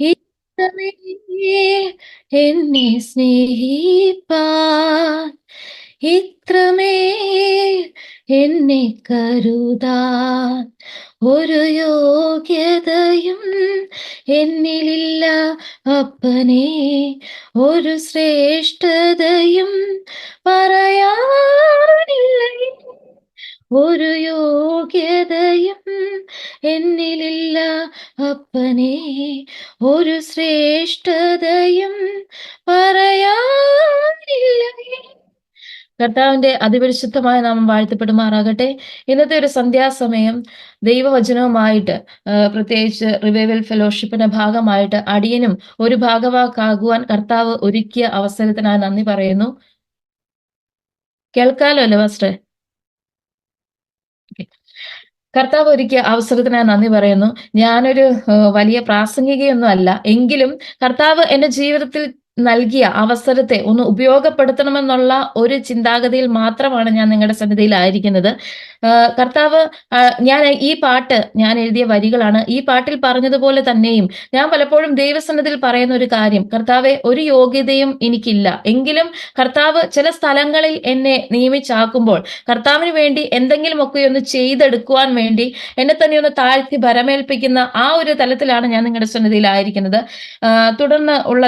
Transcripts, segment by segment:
ഇത്രമേ എന്നെ സ്നേഹിപ്പാൻ ഇത്രമേൽ എന്നെ കരുതാൻ. ഒരു യോഗ്യതയും എന്നിലില്ല അപ്പനെ ഒരു ശ്രേഷ്ഠതയും പറയാനില്ല? ഒരു യോഗ്യതയും എന്നിലില്ല. അപ്പനെ ഒരു ശ്രേഷ്ഠതയും പറയാനില്ല. കർത്താവിന്റെ അതിപരിശുദ്ധമായ നാമം വാഴ്ത്തപ്പെടുമാറാകട്ടെ. ഇന്നത്തെ ഒരു സന്ധ്യാസമയം ദൈവവചനവുമായിട്ട് പ്രത്യേകിച്ച് റിവൈവൽ ഫെലോഷിപ്പിന്റെ ഭാഗമായിട്ട് അടിയനും ഒരു ഭാഗവാക്കാകുവാൻ കർത്താവ് ഒരുക്കിയ അവസരത്തിനായി നന്ദി പറയുന്നു. കേൾക്കാലോ അല്ലേ ഫാസ്റ്റർ കർത്താവ് ഒരിക്കൽ അവസരത്തിനായി നന്ദി പറയുന്നു. ഞാനൊരു വലിയ പ്രാസംഗികയൊന്നും അല്ല എങ്കിലും കർത്താവ് എന്റെ ജീവിതത്തിൽ നൽകിയ അവസരത്തെ ഒന്ന് ഉപയോഗപ്പെടുത്തണമെന്നുള്ള ഒരു ചിന്താഗതിയിൽ മാത്രമാണ് ഞാൻ നിങ്ങളുടെ സന്നിധിയിലായിരിക്കുന്നത് കർത്താവ് ഞാൻ ഈ പാട്ട് ഞാൻ എഴുതിയ വരികളാണ്. ഈ പാട്ടിൽ പറഞ്ഞതുപോലെ തന്നെയും ഞാൻ പലപ്പോഴും ദൈവസന്നിധിയിൽ പറയുന്ന ഒരു കാര്യം കർത്താവെ ഒരു യോഗ്യതയും എനിക്കില്ല. എങ്കിലും കർത്താവ് ചില സ്ഥലങ്ങളിൽ എന്നെ നിയമിച്ചാക്കുമ്പോൾ കർത്താവിന് വേണ്ടി എന്തെങ്കിലുമൊക്കെ ഒന്ന് ചെയ്തെടുക്കുവാൻ വേണ്ടി എന്നെ തന്നെ ഒന്ന് താഴ്ത്തി ഭരമേൽപ്പിക്കുന്ന ആ ഒരു തലത്തിലാണ് ഞാൻ നിങ്ങളുടെ സന്നിധിയിലായിരിക്കുന്നത് തുടർന്ന് ഉള്ള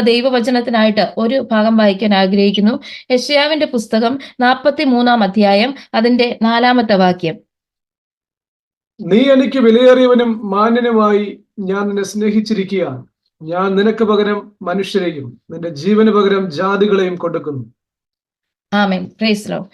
ദൈവവചനത്തിനായിട്ട് ഒരു ഭാഗം വായിക്കാൻ ആഗ്രഹിക്കുന്നു. യശയാവിന്റെ പുസ്തകം നാൽപ്പത്തി മൂന്നാം അധ്യായം അതിന്റെ നാലാമത്തെ വാക്യം. നീ എനിക്ക് വിലയേറിയവനും മാന്യനുമായി ഞാൻ നിന്നെ സ്നേഹിച്ചിരിക്കുകയാണ്. ഞാൻ നിനക്ക് പകരം മനുഷ്യരെയും നിന്റെ ജീവന് പകരം ജാതികളെയും കൊടുക്കുന്നു. ആമേൻ. പ്രൈസ് ലോ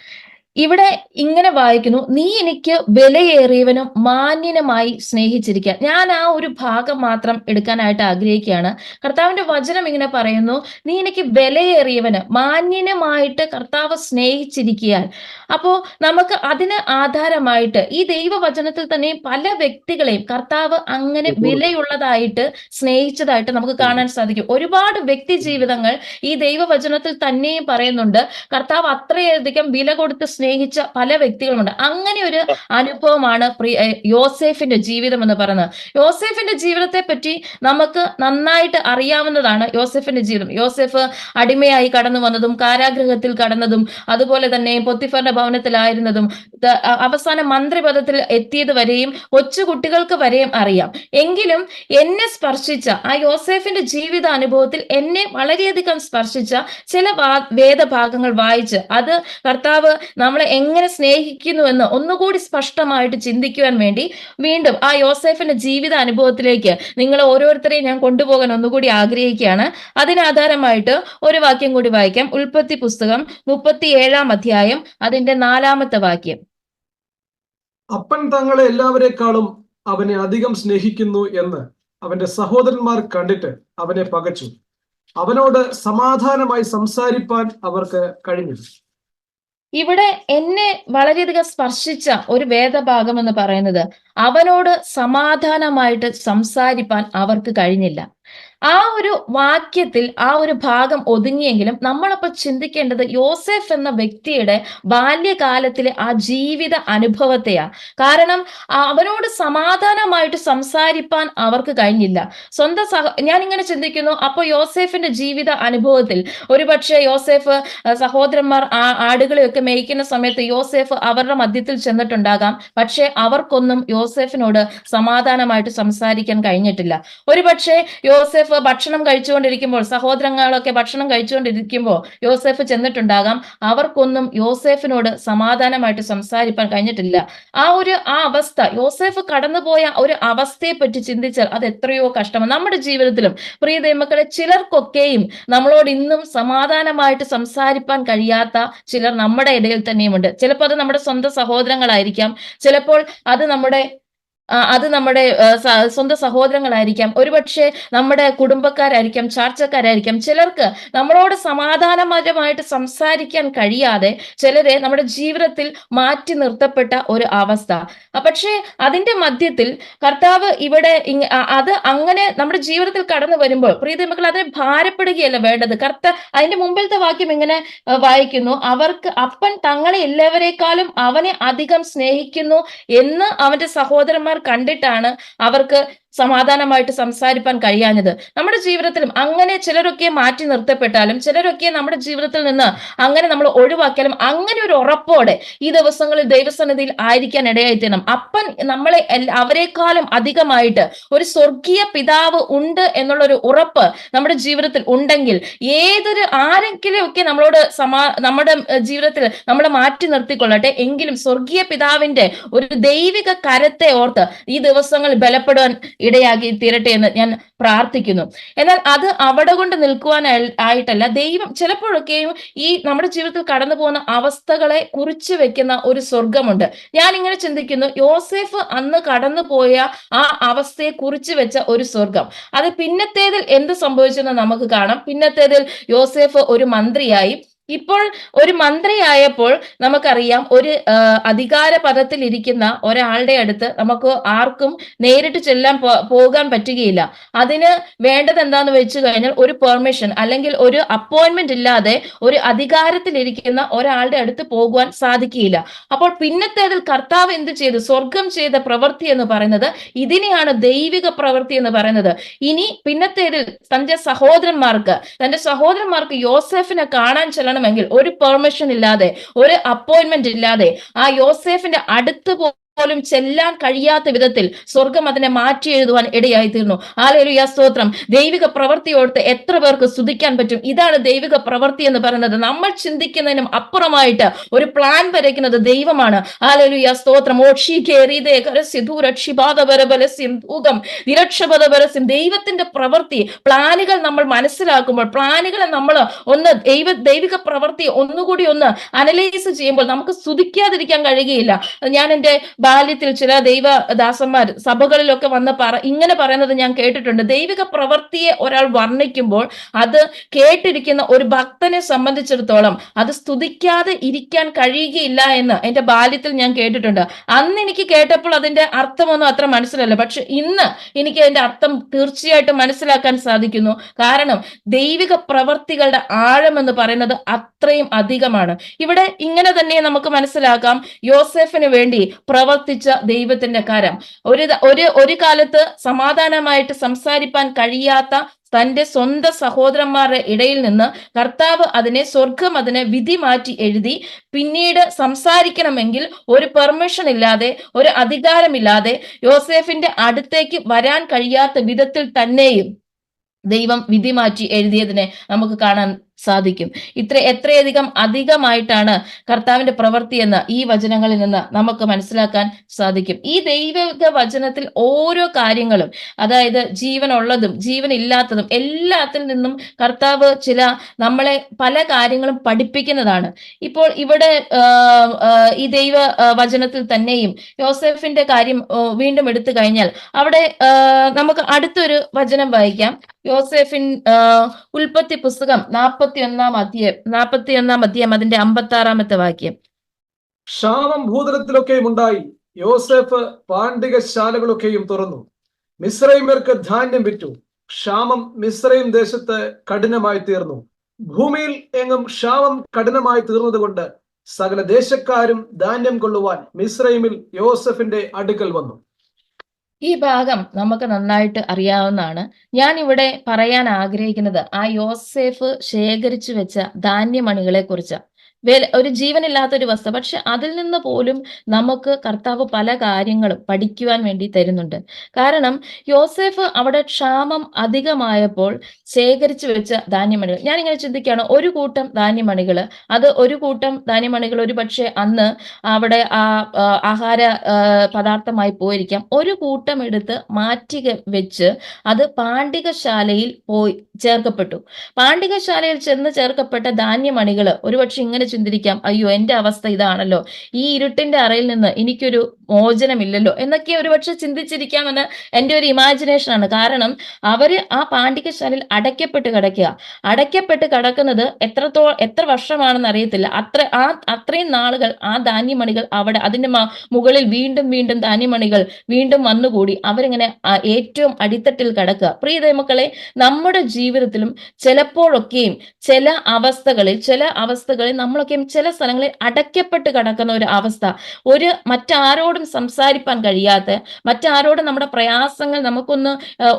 ഇവിടെ ഇങ്ങനെ വായിക്കുന്നു നീ എനിക്ക് വിലയേറിയവനും മാന്യനുമായി സ്നേഹിച്ചിരിക്കുക ഞാൻ ആ ഒരു ഭാഗം മാത്രം എടുക്കാനായിട്ട് ആഗ്രഹിക്കുകയാണ്. കർത്താവിന്റെ വചനം ഇങ്ങനെ പറയുന്നു നീ എനിക്ക് വിലയേറിയവന് മാന്യനുമായിട്ട് കർത്താവ് സ്നേഹിച്ചിരിക്കാൻ അപ്പോ നമുക്ക് അതിന് ആധാരമായിട്ട് ഈ ദൈവവചനത്തിൽ തന്നെ പല വ്യക്തികളെയും കർത്താവ് അങ്ങനെ വിലയുള്ളതായിട്ട് സ്നേഹിച്ചതായിട്ട് നമുക്ക് കാണാൻ സാധിക്കും. ഒരുപാട് വ്യക്തി ജീവിതങ്ങൾ ഈ ദൈവവചനത്തിൽ തന്നെയും പറയുന്നുണ്ട് കർത്താവ് അത്രയധികം വില കൊടുത്ത് സ്നേഹിച്ച പല വ്യക്തികളുമുണ്ട്. അങ്ങനെ ഒരു അനുഭവമാണ് യോസേഫിന്റെ ജീവിതം എന്ന് പറയുന്നത്. യോസേഫിന്റെ ജീവിതത്തെ പറ്റി നമുക്ക് നന്നായിട്ട് അറിയാവുന്നതാണ് യോസെഫിന്റെ ജീവിതം. യോസെഫ് അടിമയായി കടന്നു വന്നതും കാരാഗ്രഹത്തിൽ കടന്നതും അതുപോലെ തന്നെ പൊത്തിഫറിന്റെ ഭവനത്തിലായിരുന്നതും അവസാന മന്ത്രിപദത്തിൽ എത്തിയത് വരെയും കൊച്ചുകുട്ടികൾക്ക് വരെയും അറിയാം. എങ്കിലും എന്നെ സ്പർശിച്ച ആ യോസെഫിന്റെ ജീവിത അനുഭവത്തിൽ എന്നെ വളരെയധികം സ്പർശിച്ച ചില വേദഭാഗങ്ങൾ വായിച്ച് അത് കർത്താവ് നമ്മളെ എങ്ങനെ സ്നേഹിക്കുന്നു എന്ന് ഒന്നുകൂടി സ്പഷ്ടമായിട്ട് ചിന്തിക്കുവാൻ വേണ്ടി വീണ്ടും ആ യോസെഫിന്റെ ജീവിത അനുഭവത്തിലേക്ക് നിങ്ങൾ ഓരോരുത്തരെയും ഞാൻ കൊണ്ടുപോകാൻ ഒന്നുകൂടി ആഗ്രഹിക്കുകയാണ്. അതിനാധാരമായിട്ട് ഒരു വാക്യം കൂടി വായിക്കാം. ഉൽപ്പത്തി പുസ്തകം മുപ്പത്തി ഏഴാം അധ്യായം അതിന്റെ നാലാമത്തെ വാക്യം. അപ്പൻ തങ്ങളെ എല്ലാവരെക്കാളും അവനെ അധികം സ്നേഹിക്കുന്നു എന്ന് അവന്റെ സഹോദരന്മാർ കണ്ടിട്ട് അവനെ പകച്ചു. അവനോട് സമാധാനമായി സംസാരിപ്പാൻ അവർക്ക് കഴിഞ്ഞു ഇവിടെ എന്നെ വളരെയധികം സ്പർശിച്ച ഒരു വേദഭാഗം എന്ന് പറയുന്നത് അവനോട് സമാധാനമായിട്ട് സംസാരിപ്പാൻ അവർക്ക് കഴിഞ്ഞില്ല. ആ ഒരു വാക്യത്തിൽ ആ ഒരു ഭാഗം ഒതുങ്ങിയെങ്കിലും നമ്മളപ്പോൾ ചിന്തിക്കേണ്ടത് യോസെഫ് എന്ന വ്യക്തിയുടെ ബാല്യകാലത്തിലെ ആ ജീവിത അനുഭവത്തെയാ. കാരണം അവനോട് സമാധാനമായിട്ട് സംസാരിപ്പാൻ അവർക്ക് കഴിഞ്ഞില്ല. സ്വന്തം സഹ ഞാൻ ഇങ്ങനെ ചിന്തിക്കുന്നു അപ്പോൾ യോസെഫിന്റെ ജീവിത അനുഭവത്തിൽ ഒരുപക്ഷെ യോസെഫ് സഹോദരന്മാർ ആ ആടുകളെയൊക്കെ മേയ്ക്കുന്ന സമയത്ത് യോസെഫ് അവരുടെ മധ്യത്തിൽ ചെന്നിട്ടുണ്ടാകാം. പക്ഷെ അവർക്കൊന്നും യോസെഫിനോട് സമാധാനമായിട്ട് സംസാരിക്കാൻ കഴിഞ്ഞിട്ടില്ല. ഒരുപക്ഷെ യോസെഫ് ഭക്ഷണം കഴിച്ചുകൊണ്ടിരിക്കുമ്പോൾ സഹോദരങ്ങളൊക്കെ ഭക്ഷണം കഴിച്ചുകൊണ്ടിരിക്കുമ്പോൾ യോസെഫ് ചെന്നിട്ടുണ്ടാകാം. അവർക്കൊന്നും യോസെഫിനോട് സമാധാനമായിട്ട് സംസാരിക്കാൻ കഴിഞ്ഞിട്ടില്ല. ആ ഒരു ആ അവസ്ഥ യോസെഫ് കടന്നുപോയ ഒരു അവസ്ഥയെ പറ്റി ചിന്തിച്ചാൽ അത് എത്രയോ കഷ്ടമാണ്. നമ്മുടെ ജീവിതത്തിലും പ്രിയ ദൈവമക്കളെ ചിലർക്കൊക്കെയും നമ്മളോട് ഇന്നും സമാധാനമായിട്ട് സംസാരിക്കാൻ കഴിയാത്ത ചിലർ നമ്മുടെ ഇടയിൽ തന്നെയുമുണ്ട്. ചിലപ്പോൾ അത് നമ്മുടെ സ്വന്തം സഹോദരങ്ങളായിരിക്കാം. ചിലപ്പോൾ അത് നമ്മുടെ അത് നമ്മുടെ സ്വന്തം സഹോദരങ്ങളായിരിക്കാം. ഒരുപക്ഷെ നമ്മുടെ കുടുംബക്കാരായിരിക്കാം ചാർച്ചക്കാരായിരിക്കാം. ചിലർക്ക് നമ്മളോട് സമാധാനപരമായിട്ട് സംസാരിക്കാൻ കഴിയാതെ ചിലരെ നമ്മുടെ ജീവിതത്തിൽ മാറ്റി നിർത്തപ്പെട്ട ഒരു അവസ്ഥ. പക്ഷേ അതിന്റെ മധ്യത്തിൽ കർത്താവ് ഇവിടെ അത് അങ്ങനെ നമ്മുടെ ജീവിതത്തിൽ കടന്നു വരുമ്പോൾ പ്രീതി മക്കൾ അതിനെ ഭാരപ്പെടുകയല്ല വേണ്ടത്. കർത്ത അതിന്റെ മുമ്പിലത്തെ വാക്യം ഇങ്ങനെ വായിക്കുന്നു. അവർക്ക് അപ്പൻ തങ്ങളെ എല്ലാവരെക്കാളും അവനെ അധികം സ്നേഹിക്കുന്നു എന്ന് അവന്റെ സഹോദരന്മാർ കണ്ടിട്ടാണ് അവർക്ക് സമാധാനമായിട്ട് സംസാരിപ്പാൻ കഴിയാഞ്ഞത്. നമ്മുടെ ജീവിതത്തിലും അങ്ങനെ ചിലരൊക്കെ മാറ്റി നിർത്തപ്പെട്ടാലും ചിലരൊക്കെ നമ്മുടെ ജീവിതത്തിൽ നിന്ന് അങ്ങനെ നമ്മൾ ഒഴിവാക്കിയാലും അങ്ങനെ ഒരു ഉറപ്പോടെ ഈ ദിവസങ്ങളിൽ ദൈവസന്നിധിയിൽ ആയിരിക്കാൻ ഇടയായി തീരണം. അപ്പൻ നമ്മളെ അവരെക്കാളും അധികമായിട്ട് ഒരു സ്വർഗീയ പിതാവ് ഉണ്ട് എന്നുള്ള ഒരു ഉറപ്പ് നമ്മുടെ ജീവിതത്തിൽ ഉണ്ടെങ്കിൽ ഏതൊരു ആരെങ്കിലും ഒക്കെ നമ്മളോട് സമാ നമ്മുടെ ജീവിതത്തിൽ നമ്മളെ മാറ്റി നിർത്തിക്കൊള്ളട്ടെ. എങ്കിലും സ്വർഗീയ പിതാവിന്റെ ഒരു ദൈവിക കരത്തെ ഓർത്ത് ഈ ദിവസങ്ങൾ ബലപ്പെടുവാൻ ഇടയാക്കി തീരട്ടെ എന്ന് ഞാൻ പ്രാർത്ഥിക്കുന്നു. എന്നാൽ അത് അവിടെ കൊണ്ട് നിൽക്കുവാൻ ആയിട്ടല്ല ദൈവം ചിലപ്പോഴൊക്കെയും ഈ നമ്മുടെ ജീവിതത്തിൽ കടന്നു പോകുന്ന അവസ്ഥകളെ കുറിച്ച് വെക്കുന്ന ഒരു സ്വർഗമുണ്ട് ഞാൻ ഇങ്ങനെ ചിന്തിക്കുന്നു യോസെഫ് അന്ന് കടന്നു പോയ ആ അവസ്ഥയെ കുറിച്ച് വെച്ച ഒരു സ്വർഗം അത് പിന്നത്തേതിൽ എന്ത് സംഭവിച്ചെന്ന് നമുക്ക് കാണാം. പിന്നത്തേതിൽ യോസെഫ് ഒരു മന്ത്രിയായി. ഇപ്പോൾ ഒരു മന്ത്രിയായപ്പോൾ നമുക്കറിയാം ഒരു അധികാര പദത്തിൽ ഇരിക്കുന്ന ഒരാളുടെ അടുത്ത് നമുക്ക് ആർക്കും നേരിട്ട് ചെല്ലാൻ പോകാൻ പറ്റുകയില്ല. അതിന് വേണ്ടത് എന്താന്ന് വെച്ച് കഴിഞ്ഞാൽ ഒരു പെർമിഷൻ അല്ലെങ്കിൽ ഒരു അപ്പോയിന്റ്മെന്റ് ഇല്ലാതെ ഒരു അധികാരത്തിൽ ഇരിക്കുന്ന ഒരാളുടെ അടുത്ത് പോകുവാൻ സാധിക്കുകയില്ല. അപ്പോൾ പിന്നത്തേതിൽ കർത്താവ് എന്ത് ചെയ്തു? സ്വർഗം ചെയ്ത പ്രവൃത്തി എന്ന് പറയുന്നത് ഇതിനെയാണ് ദൈവിക പ്രവൃത്തി എന്ന് പറയുന്നത്. ഇനി പിന്നത്തേതിൽ തന്റെ സഹോദരന്മാർക്ക് തന്റെ സഹോദരന്മാർക്ക് യോസെഫിനെ കാണാൻ ചെല്ലണമെങ്കിൽ ഒരു പെർമിഷൻ ഇല്ലാതെ ഒരു അപ്പോയിന്റ്മെന്റ് ഇല്ലാതെ ആ യോസേഫിന്റെ അടുത്ത് പോലും ചെല്ലാൻ കഴിയാത്ത വിധത്തിൽ സ്വർഗം അതിനെ മാറ്റി എഴുതുവാൻ ഇടയായി തീർന്നു ആലേലുയ സ്തോത്രം. ദൈവിക പ്രവൃത്തിയോർത്ത് എത്ര പേർക്ക് സ്തുതിക്കാൻ പറ്റും? ഇതാണ് ദൈവിക പ്രവൃത്തി എന്ന് പറയുന്നത്. നമ്മൾ ചിന്തിക്കുന്നതിനും അപ്പുറമായിട്ട് ഒരു പ്ലാൻ വരയ്ക്കുന്നത് ദൈവമാണ്. ആലേലുയ സ്തോത്രം. ഓക്ഷി കേറിയതേ ൂകം നിരക്ഷപദപരസ്യം. ദൈവത്തിന്റെ പ്രവൃത്തി പ്ലാനുകൾ നമ്മൾ മനസ്സിലാക്കുമ്പോൾ പ്ലാനുകളെ നമ്മൾ ഒന്ന് ദൈവ ദൈവിക പ്രവൃത്തി ഒന്നുകൂടി ഒന്ന് അനലൈസ് ചെയ്യുമ്പോൾ നമുക്ക് സ്തുതിക്കാതിരിക്കാൻ കഴിയുകയില്ല. ഞാൻ എന്റെ ബാല്യത്തിൽ ചില ദൈവ ദാസന്മാർ സഭകളിലൊക്കെ വന്ന് പറ ഇങ്ങനെ പറയുന്നത് ഞാൻ കേട്ടിട്ടുണ്ട്. ദൈവിക പ്രവൃത്തിയെ ഒരാൾ വർണിക്കുമ്പോൾ അത് കേട്ടിരിക്കുന്ന ഒരു ഭക്തനെ സംബന്ധിച്ചിടത്തോളം അത് സ്തുതിക്കാതെ ഇരിക്കാൻ കഴിയുകയില്ല എന്ന് എന്റെ ബാല്യത്തിൽ ഞാൻ കേട്ടിട്ടുണ്ട്. അന്ന് എനിക്ക് കേട്ടപ്പോൾ അതിന്റെ അർത്ഥമൊന്നും അത്ര മനസ്സിലല്ല. പക്ഷെ ഇന്ന് എനിക്ക് അതിന്റെ അർത്ഥം തീർച്ചയായിട്ടും മനസ്സിലാക്കാൻ സാധിക്കുന്നു. കാരണം ദൈവിക പ്രവർത്തികളുടെ ആഴം എന്ന് പറയുന്നത് അത്രയും അധികമാണ്. ഇവിടെ ഇങ്ങനെ തന്നെ നമുക്ക് മനസ്സിലാക്കാം. യോസെഫിന് വേണ്ടി പ്രവർത്തിച്ച ദൈവത്തിന്റെ കരം. ഒരു ഒരു ഒരു കാലത്ത് സമാധാനമായിട്ട് സംസാരിപ്പാൻ കഴിയാത്ത തന്റെ സ്വന്തം സഹോദരന്മാരുടെ ഇടയിൽ നിന്ന് കർത്താവ് അതിനെ സ്വർഗം അതിനെ വിധി മാറ്റി എഴുതി പിന്നീട് സംസാരിക്കണമെങ്കിൽ ഒരു പെർമിഷൻ ഇല്ലാതെ ഒരു അധികാരമില്ലാതെ യോസെഫിന്റെ അടുത്തേക്ക് വരാൻ കഴിയാത്ത വിധത്തിൽ തന്നെയും ദൈവം വിധി മാറ്റി എഴുതിയതിനെ നമുക്ക് കാണാൻ സാധിക്കും. ഇത്ര എത്രയധികം അധികമായിട്ടാണ് കർത്താവിന്റെ പ്രവൃത്തി എന്ന് ഈ വചനങ്ങളിൽ നിന്ന് നമുക്ക് മനസ്സിലാക്കാൻ സാധിക്കും. ഈ ദൈവിക വചനത്തിൽ ഓരോ കാര്യങ്ങളും അതായത് ജീവനുള്ളതും ജീവനില്ലാത്തതും എല്ലാത്തിൽ നിന്നും കർത്താവ് ചില നമ്മളെ പല കാര്യങ്ങളും പഠിപ്പിക്കുന്നതാണ്. ഇപ്പോൾ ഇവിടെ ഈ ദൈവ വചനത്തിൽ തന്നെയും യോസെഫിന്റെ കാര്യം വീണ്ടും എടുത്തു കഴിഞ്ഞാൽ അവിടെ നമുക്ക് അടുത്തൊരു വചനം വായിക്കാം. യോസെഫിൻ ഉൽപ്പത്തി പുസ്തകം നാൽപ്പത്തി ഒന്നാം അധ്യായം നാൽപ്പത്തി ഒന്നാം അധ്യായം അതിന്റെ അമ്പത്തി ആറാമത്തെ വാക്യം. ക്ഷാമം ഭൂതലത്തിലൊക്കെയും ഉണ്ടായി. യോസെഫ് പാണ്ഡികശാലകളൊക്കെയും തുറന്നു. മിശ്രൈമ്യർക്ക് ധാന്യം വിറ്റു. ക്ഷാമം മിശ്രൈം ദേശത്ത് കഠിനമായി തീർന്നു. ഭൂമിയിൽ എങ്ങും ക്ഷാമം കഠിനമായി തീർന്നതുകൊണ്ട് സകല ദേശക്കാരും ധാന്യം കൊള്ളുവാൻ മിശ്രൈമിൽ യോസഫിന്റെ അടുക്കൽ വന്നു. ഈ ഭാഗം നമുക്ക് നന്നായിട്ട് അറിയാവുന്നതാണ്. ഞാൻ ഇവിടെ പറയാൻ ആഗ്രഹിക്കുന്നത് ആ യോസേഫ് ശേഖരിച്ചു വെച്ച ധാന്യമണികളെ കുറിച്ച് വില ഒരു ജീവനില്ലാത്ത ഒരു വസ്തു. പക്ഷെ അതിൽ നിന്ന് പോലും നമുക്ക് കർത്താവ് പല കാര്യങ്ങളും പഠിക്കുവാൻ വേണ്ടി തരുന്നുണ്ട്. കാരണം യോസെഫ് അവിടെ ക്ഷാമം അധികമായപ്പോൾ ശേഖരിച്ചു വെച്ച ധാന്യമണികൾ. ഞാൻ ഇങ്ങനെ ചിന്തിക്കുകയാണ് ഒരു കൂട്ടം ധാന്യമണികൾ അത് ഒരു കൂട്ടം ധാന്യമണികൾ ഒരു പക്ഷേ അന്ന് അവിടെ ആ ആഹാര പദാർത്ഥമായി പോയിരിക്കാം. ഒരു കൂട്ടം എടുത്ത് മാറ്റി വെച്ച് അത് പാണ്ഡികശാലയിൽ പോയി ചേർക്കപ്പെട്ടു. പാണ്ഡികശാലയിൽ ചെന്ന് ചേർക്കപ്പെട്ട ധാന്യമണികൾ ഒരുപക്ഷെ ഇങ്ങനെ ചിന്തിരിക്കാം അയ്യോ എന്റെ അവസ്ഥ ഇതാണല്ലോ. ഈ ഇരുട്ടിന്റെ അറയിൽ നിന്ന് എനിക്കൊരു മോചനമില്ലല്ലോ. എന്നൊക്കെ ഒരുപക്ഷെ ചിന്തിച്ചിരിക്കാമെന്ന് എന്റെ ഒരു ഇമാജിനേഷൻ ആണ്. കാരണം അവർ ആ പാണ്ഡികശാലയിൽ അടയ്ക്കപ്പെട്ട് കിടക്കുക. അടയ്ക്കപ്പെട്ട് കിടക്കുന്നത് എത്രത്തോ എത്ര വർഷമാണെന്ന് അറിയത്തില്ല. അത്ര ആ അത്രയും നാളുകൾ ആ ധാന്യമണികൾ അവിടെ അതിന്റെ മുകളിൽ വീണ്ടും വീണ്ടും ധാന്യമണികൾ വീണ്ടും വന്നുകൂടി. അവരിങ്ങനെ ഏറ്റവും അടിത്തട്ടിൽ കിടക്കുക. പ്രിയ മക്കളെ നമ്മുടെ ജീവിതത്തിലും ചിലപ്പോഴൊക്കെയും ചില അവസ്ഥകളിൽ ചില അവസ്ഥകളിൽ നമ്മൾ വാക്യം ചില സ്ഥലങ്ങളിൽ അടയ്ക്കപ്പെട്ട് കിടക്കുന്ന ഒരു അവസ്ഥ. ഒരു മറ്റാരോടും സംസാരിപ്പാൻ കഴിയാത്ത മറ്റാരോടും നമ്മുടെ പ്രയാസങ്ങൾ നമുക്കൊന്ന്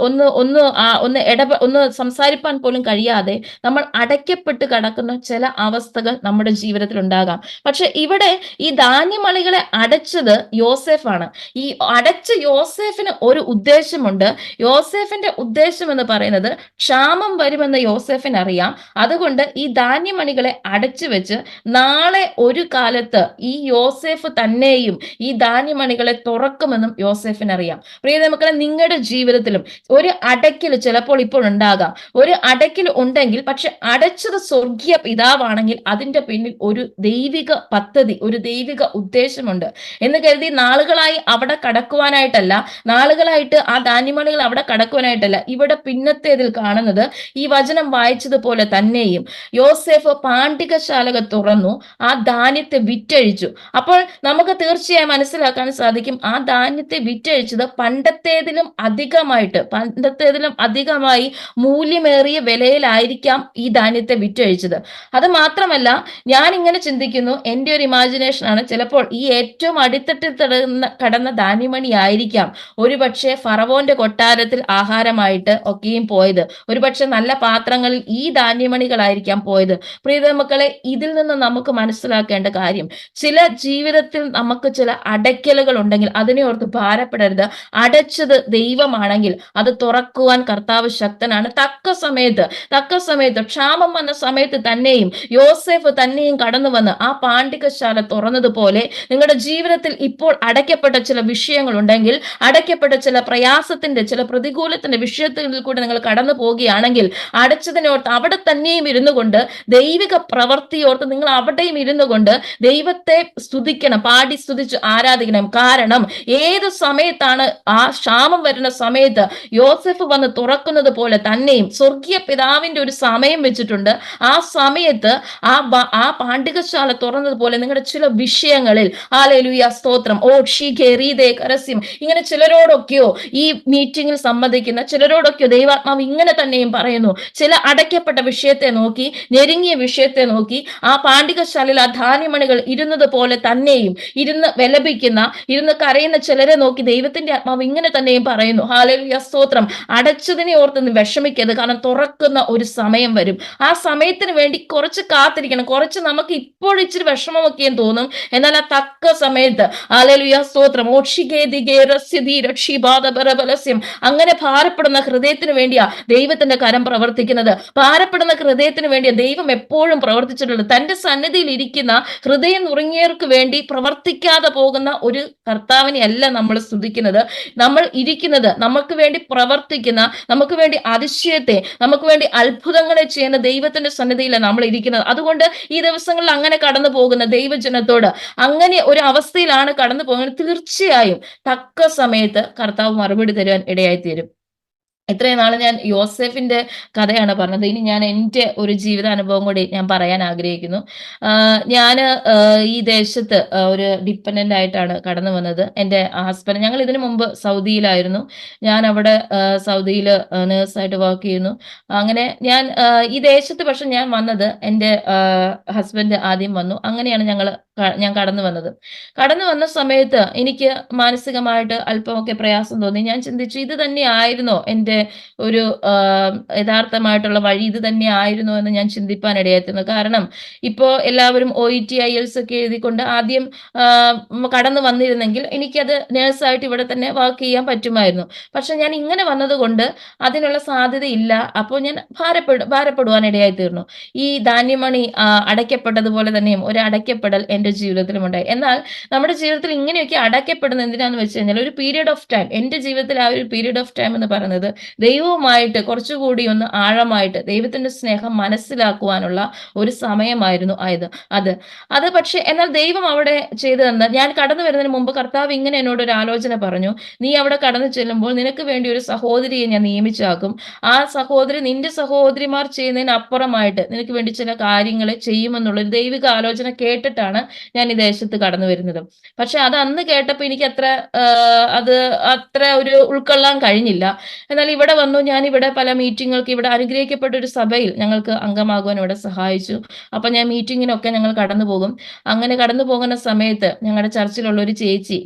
ഒന്ന് ഒന്ന് ഒന്ന് ഇടപെ ഒന്ന് സംസാരിപ്പാൻ പോലും കഴിയാതെ നമ്മൾ അടയ്ക്കപ്പെട്ട് കിടക്കുന്ന ചില അവസ്ഥകൾ നമ്മുടെ ജീവിതത്തിൽ ഉണ്ടാകാം. പക്ഷെ ഇവിടെ ഈ ധാന്യമളികളെ അടച്ചത് യോസെഫാണ്. ഈ അടച്ച യോസെഫിന് ഒരു ഉദ്ദേശമുണ്ട്. യോസെഫിന്റെ ഉദ്ദേശം എന്ന് പറയുന്നത് ക്ഷാമം വരുമെന്ന് യോസെഫിന് അറിയാം അതുകൊണ്ട് ഈ ധാന്യമണികളെ അടച്ചു വെച്ച് നാളെ ഒരു കാലത്ത് ഈ യോസെഫ് തന്നെയും ഈ ധാന്യമണികളെ തുറക്കുമെന്നും യോസെഫിന് അറിയാം പ്രിയ മക്കളെ നിങ്ങളുടെ ജീവിതത്തിലും ഒരു അടയ്ക്കൽ ചിലപ്പോൾ ഇപ്പോൾ ഉണ്ടാകാം. ഒരു അടയ്ക്കൽ ഉണ്ടെങ്കിൽ പക്ഷെ അടച്ചത് സ്വർഗീയ പിതാവാണെങ്കിൽ അതിന്റെ പിന്നിൽ ഒരു ദൈവിക പദ്ധതി ഒരു ദൈവിക ഉദ്ദേശമുണ്ട്. എന്ന് കരുതി നാളുകളായി അവിടെ കടക്കുവാനായിട്ടല്ല നാളുകളായിട്ട് ആ ധാന്യമണികൾ അവിടെ കടക്കുവാനായിട്ടല്ല ഇവിടെ പിന്നത്തേതിൽ കാണുന്നത് ഈ വചനം വായിച്ചതുപോലെ തന്നെയും. യോസെഫ് പാണ്ഡികശാലക തുറന്നു ആ ധാന്യത്തെ വിറ്റഴിച്ചു. അപ്പോൾ നമുക്ക് തീർച്ചയായും മനസ്സിലാക്കാൻ സാധിക്കും ആ ധാന്യത്തെ വിറ്റഴിച്ചത് പണ്ടത്തേതിലും അധികമായിട്ട് പണ്ടത്തേതിലും അധികമായി മൂല്യമേറിയ വിലയിലായിരിക്കാം ഈ ധാന്യത്തെ വിറ്റഴിച്ചത്. അത് മാത്രമല്ല ഞാൻ ഇങ്ങനെ ചിന്തിക്കുന്നു എന്റെ ഒരു ഇമാജിനേഷൻ ആണ് ചിലപ്പോൾ ഈ ഏറ്റവും അടിത്തട്ടിൽ കിടന്ന കടന്ന ധാന്യമണി ആയിരിക്കാം ഒരുപക്ഷെ ഫറവോന്റെ കൊട്ടാരത്തിൽ ആഹാരമായിട്ട് ഒക്കെയും പോയത് ഒരുപക്ഷെ നല്ല പാത്രങ്ങളിൽ ഈ ധാന്യമണികളായിരിക്കാം പോയത്. പ്രിയത മക്കളെ ഇതിൽ നിന്ന് നമുക്ക് മനസ്സിലാക്കേണ്ട കാര്യം ചില ജീവിതത്തിൽ നമുക്ക് ചില അടയ്ക്കലുകൾ ഉണ്ടെങ്കിൽ അതിനെ ഓർത്ത് ഭാരപ്പെടരുത്. അടച്ചത് ദൈവമാണെങ്കിൽ അത് തുറക്കുവാൻ കർത്താവ് ശക്തനാണ്. തക്ക സമയത്ത് തക്ക സമയത്ത് ക്ഷാമം വന്ന സമയത്ത് തന്നെയും യോസെഫ് തന്നെയും കടന്നു വന്ന് ആ പാണ്ഡികശാല തുറന്നതുപോലെ നിങ്ങളുടെ ജീവിതത്തിൽ ഇപ്പോൾ അടയ്ക്കപ്പെട്ട ചില വിഷയങ്ങൾ ഉണ്ടെങ്കിൽ അടയ്ക്കപ്പെട്ട ചില പ്രയാസത്തിന്റെ ചില പ്രതികൂലത്തിന്റെ വിഷയത്തിൽ കൂടെ നിങ്ങൾ കടന്നു പോവുകയാണെങ്കിൽ അടച്ചതിനോർത്ത് അവിടെ തന്നെയും ഇരുന്നു കൊണ്ട് ദൈവിക പ്രവൃത്തിയോർത്ത് നിങ്ങൾ അവിടെയും ഇരുന്നു കൊണ്ട് ദൈവത്തെ സ്തുതിക്കണം പാടി സ്തുതിച്ച് ആരാധിക്കണം. കാരണം ഏത് സമയത്താണ് ആ ക്ഷാമം വരുന്ന സമയത്ത് യോസഫ് വന്ന് തുറക്കുന്നത് പോലെ തന്നെയും സ്വർഗീയ പിതാവിന്റെ ഒരു സമയം വെച്ചിട്ടുണ്ട്. ആ സമയത്ത് ആ ആ പാണ്ഡികശാല തുറന്നതുപോലെ നിങ്ങളുടെ ചില വിഷയങ്ങളിൽ ആലേലുയ സ്തോത്രം ഓ ഷീ റീതേ കരസ്യം ഇങ്ങനെ ചിലരോടൊക്കെയോ ഈ മീറ്റിംഗിൽ സംബന്ധിക്കുന്ന ചിലരോടൊക്കെയോ ദൈവാത്മാവ് ഇങ്ങനെ തന്നെയും പറയുന്നു. ചില അടയ്ക്കപ്പെട്ട വിഷയത്തെ നോക്കി ഞെരുങ്ങിയ വിഷയത്തെ നോക്കി ആ പാണ്ഡികശാലയിൽ ആ ധാന്യമണികൾ ഇരുന്നത് പോലെ തന്നെയും ഇരുന്ന് വിലപിക്കുന്ന ഇരുന്ന് കരയുന്ന ചിലരെ നോക്കി ദൈവത്തിന്റെ ആത്മാവ് ഇങ്ങനെ തന്നെയും പറയുന്നു. ഹാലലുയ സ്തോത്രം. അടച്ചതിനെ ഓർത്ത് വിഷമിക്കരുത്. കാരണം തുറക്കുന്ന ഒരു സമയം വരും. ആ സമയത്തിന് വേണ്ടി കുറച്ച് കാത്തിരിക്കണം. കുറച്ച് നമുക്ക് ഇപ്പോൾ ഇച്ചിരി വിഷമമൊക്കെയും തോന്നും. എന്നാൽ ആ തക്ക സമയത്ത് ഹാലലുയ സ്തോത്രം. ഓക്ഷികേതികേ രസ്യതി രക്ഷിബാധപരബലസ്യം അങ്ങനെ ഭാരപ്പെടുന്ന ഹൃദയത്തിന് വേണ്ടിയാ ദൈവത്തിന്റെ കരം പ്രവർത്തിക്കുന്നത്. ഭാരപ്പെടുന്ന ഹൃദയത്തിന് വേണ്ടിയാ ദൈവം എപ്പോഴും പ്രവർത്തിച്ചിട്ടുള്ളത്. തന്റെ സന്നിധിയിൽ ഇരിക്കുന്ന ഹൃദയം നുറുങ്ങിയവർക്ക് വേണ്ടി പ്രവർത്തിക്കാതെ പോകുന്ന ഒരു കർത്താവിനെ അല്ല നമ്മൾ സ്തുതിക്കുന്നത്. നമ്മൾ ഇരിക്കുന്നത് നമുക്ക് വേണ്ടി പ്രവർത്തിക്കുന്ന നമുക്ക് വേണ്ടി അതിശയത്തെ നമുക്ക് വേണ്ടി അത്ഭുതങ്ങളെ ചെയ്യുന്ന ദൈവത്തിന്റെ സന്നിധിയിലാണ് നമ്മൾ ഇരിക്കുന്നത്. അതുകൊണ്ട് ഈ ദിവസങ്ങളിൽ അങ്ങനെ കടന്നു പോകുന്ന ദൈവജനത്തോട് അങ്ങനെ ഒരു അവസ്ഥയിലാണ് കടന്നു പോകുന്നത്. തീർച്ചയായും തക്ക സമയത്ത് കർത്താവ് മറുപടി തരുവാൻ ഇടയായി തീരും ഇത്രയും നാൾ ഞാൻ യോസെഫിന്റെ കഥയാണ് പറഞ്ഞത്. ഇനി ഞാൻ എന്റെ ഒരു ജീവിതാനുഭവം കൂടി ഞാൻ പറയാൻ ആഗ്രഹിക്കുന്നു. ഞാൻ ഈ ദേശത്ത് ഒരു ഡിപ്പെൻഡന്റ് ആയിട്ടാണ് കടന്നു വന്നത്. എന്റെ ഹസ്ബൻഡ് ഞങ്ങൾ ഇതിനു മുമ്പ് സൗദിയിലായിരുന്നു. ഞാൻ അവിടെ സൗദിയിൽ നേഴ്സായിട്ട് വർക്ക് ചെയ്യുന്നു. അങ്ങനെ ഞാൻ ഈ ദേശത്ത് പക്ഷെ ഞാൻ വന്നത് എന്റെ ഹസ്ബൻഡ് ആദ്യം വന്നു. അങ്ങനെയാണ് ഞങ്ങൾ ഞാൻ കടന്നു വന്നത്. കടന്നു വന്ന സമയത്ത് എനിക്ക് മാനസികമായിട്ട് അല്പമൊക്കെ പ്രയാസം തോന്നി. ഞാൻ ചിന്തിച്ചു ഇത് തന്നെയായിരുന്നോ എന്റെ ഒരു യഥാർത്ഥമായിട്ടുള്ള വഴി ഇത് തന്നെ ആയിരുന്നു എന്ന് ഞാൻ ചിന്തിപ്പാൻ ഇടയായിരുന്നു. കാരണം ഇപ്പോ എല്ലാവരും O E T IELTS ഒക്കെ എഴുതിക്കൊണ്ട് ആദ്യം കടന്നു വന്നിരുന്നെങ്കിൽ എനിക്കത് നേഴ്സായിട്ട് ഇവിടെ തന്നെ വർക്ക് ചെയ്യാൻ പറ്റുമായിരുന്നു. പക്ഷെ ഞാൻ ഇങ്ങനെ വന്നതുകൊണ്ട് അതിനുള്ള സാധ്യത ഇല്ല അപ്പോൾ ഞാൻ ഭാരപ്പെടു ഭാരപ്പെടുവാൻ ഇടയായി തീർന്നു ഈ ധാന്യമണി അടയ്ക്കപ്പെട്ടതുപോലെ തന്നെയും ഒരു അടയ്ക്കപ്പെടൽ എന്റെ ജീവിതത്തിലും ഉണ്ടായി എന്നാൽ നമ്മുടെ ജീവിതത്തിൽ ഇങ്ങനെയൊക്കെ അടയ്ക്കപ്പെടുന്ന എന്തിനാന്ന് വെച്ച് കഴിഞ്ഞാൽ ഒരു പീരീഡ് ഓഫ് ടൈം എന്റെ ജീവിതത്തിൽ ആ ഒരു പീരീഡ് ഓഫ് ടൈം എന്ന് പറയുന്നത് ദൈവവുമായിട്ട് കുറച്ചുകൂടി ഒന്ന് ആഴമായിട്ട് ദൈവത്തിന്റെ സ്നേഹം മനസ്സിലാക്കുവാനുള്ള ഒരു സമയമായിരുന്നു ആയത്. അത്. അത് പക്ഷെ എന്നാൽ ദൈവം അവിടെ ചെയ്തു തന്ന ഞാൻ കടന്നു വരുന്നതിന് മുമ്പ് കർത്താവ് ഇങ്ങനെ എന്നോട് ഒരു ആലോചന പറഞ്ഞു. നീ അവിടെ കടന്നു ചെല്ലുമ്പോൾ നിനക്ക് വേണ്ടി ഒരു സഹോദരിയെ ഞാൻ നിയമിച്ചാക്കും. ആ സഹോദരി നിന്റെ സഹോദരിമാർ ചെയ്യുന്നതിന് അപ്പുറമായിട്ട് നിനക്ക് വേണ്ടി ചില കാര്യങ്ങൾ ചെയ്യുമെന്നുള്ള ഒരു ദൈവിക ആലോചന കേട്ടിട്ടാണ് ഞാൻ ഈ ദേശത്ത് കടന്നു വരുന്നത്. പക്ഷെ അത് അന്ന് കേട്ടപ്പോൾ എനിക്ക് അത്ര അത് അത്ര ഒരു ഉൾക്കൊള്ളാൻ കഴിഞ്ഞില്ല. എന്നാൽ ഇവിടെ വന്നു ഞാൻ ഇവിടെ പല മീറ്റിങ്ങുകൾക്ക് ഇവിടെ അനുഗ്രഹിക്കപ്പെട്ട ഒരു സഭയിൽ ഞങ്ങൾക്ക് അംഗമാകുവാൻ ഇവിടെ സഹായിച്ചു. അപ്പൊ ഞാൻ മീറ്റിങ്ങിനൊക്കെ ഞങ്ങൾ കടന്നു പോകും. അങ്ങനെ കടന്നു പോകുന്ന സമയത്ത് ഞങ്ങളുടെ ചർച്ചിലുള്ള ഒരു ചേച്ചി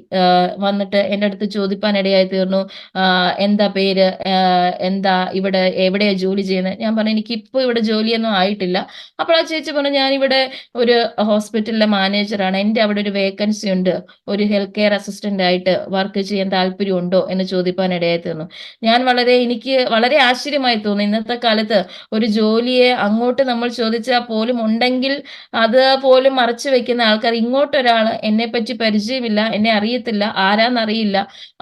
വന്നിട്ട് എന്റെ അടുത്ത് ചോദിപ്പാൻ ഇടയായി തീർന്നു. എന്താ പേര്? എന്താ ഇവിടെ എവിടെയാ ജോലി ചെയ്യുന്നത്? ഞാൻ പറഞ്ഞു എനിക്ക് ഇപ്പോൾ ഇവിടെ ജോലിയൊന്നും ആയിട്ടില്ല. അപ്പോൾ ആ ചേച്ചി പറഞ്ഞു ഞാൻ ഇവിടെ ഒരു ഹോസ്പിറ്റലിലെ മാനേജറാണ്. എന്റെ അവിടെ ഒരു വേക്കൻസി ഉണ്ട്. ഒരു ഹെൽത്ത് കെയർ അസിസ്റ്റന്റ് ആയിട്ട് വർക്ക് ചെയ്യാൻ താല്പര്യമുണ്ടോ എന്ന് ചോദിപ്പാൻ ഇടയായി തീർന്നു. ഞാൻ വളരെ എനിക്ക് വളരെ ആശ്ചര്യമായി തോന്നി. ഇന്നത്തെ കാലത്ത് ഒരു ജോലിയെ അങ്ങോട്ട് നമ്മൾ ചോദിച്ചാൽ പോലും ഉണ്ടെങ്കിൽ അത് പോലും മറച്ചു വെക്കുന്ന ആൾക്കാർ ഇങ്ങോട്ടൊരാൾ എന്നെ പറ്റി പരിചയമില്ല എന്നെ അറിയത്തില്ല ആരാന്നറിയില്ല.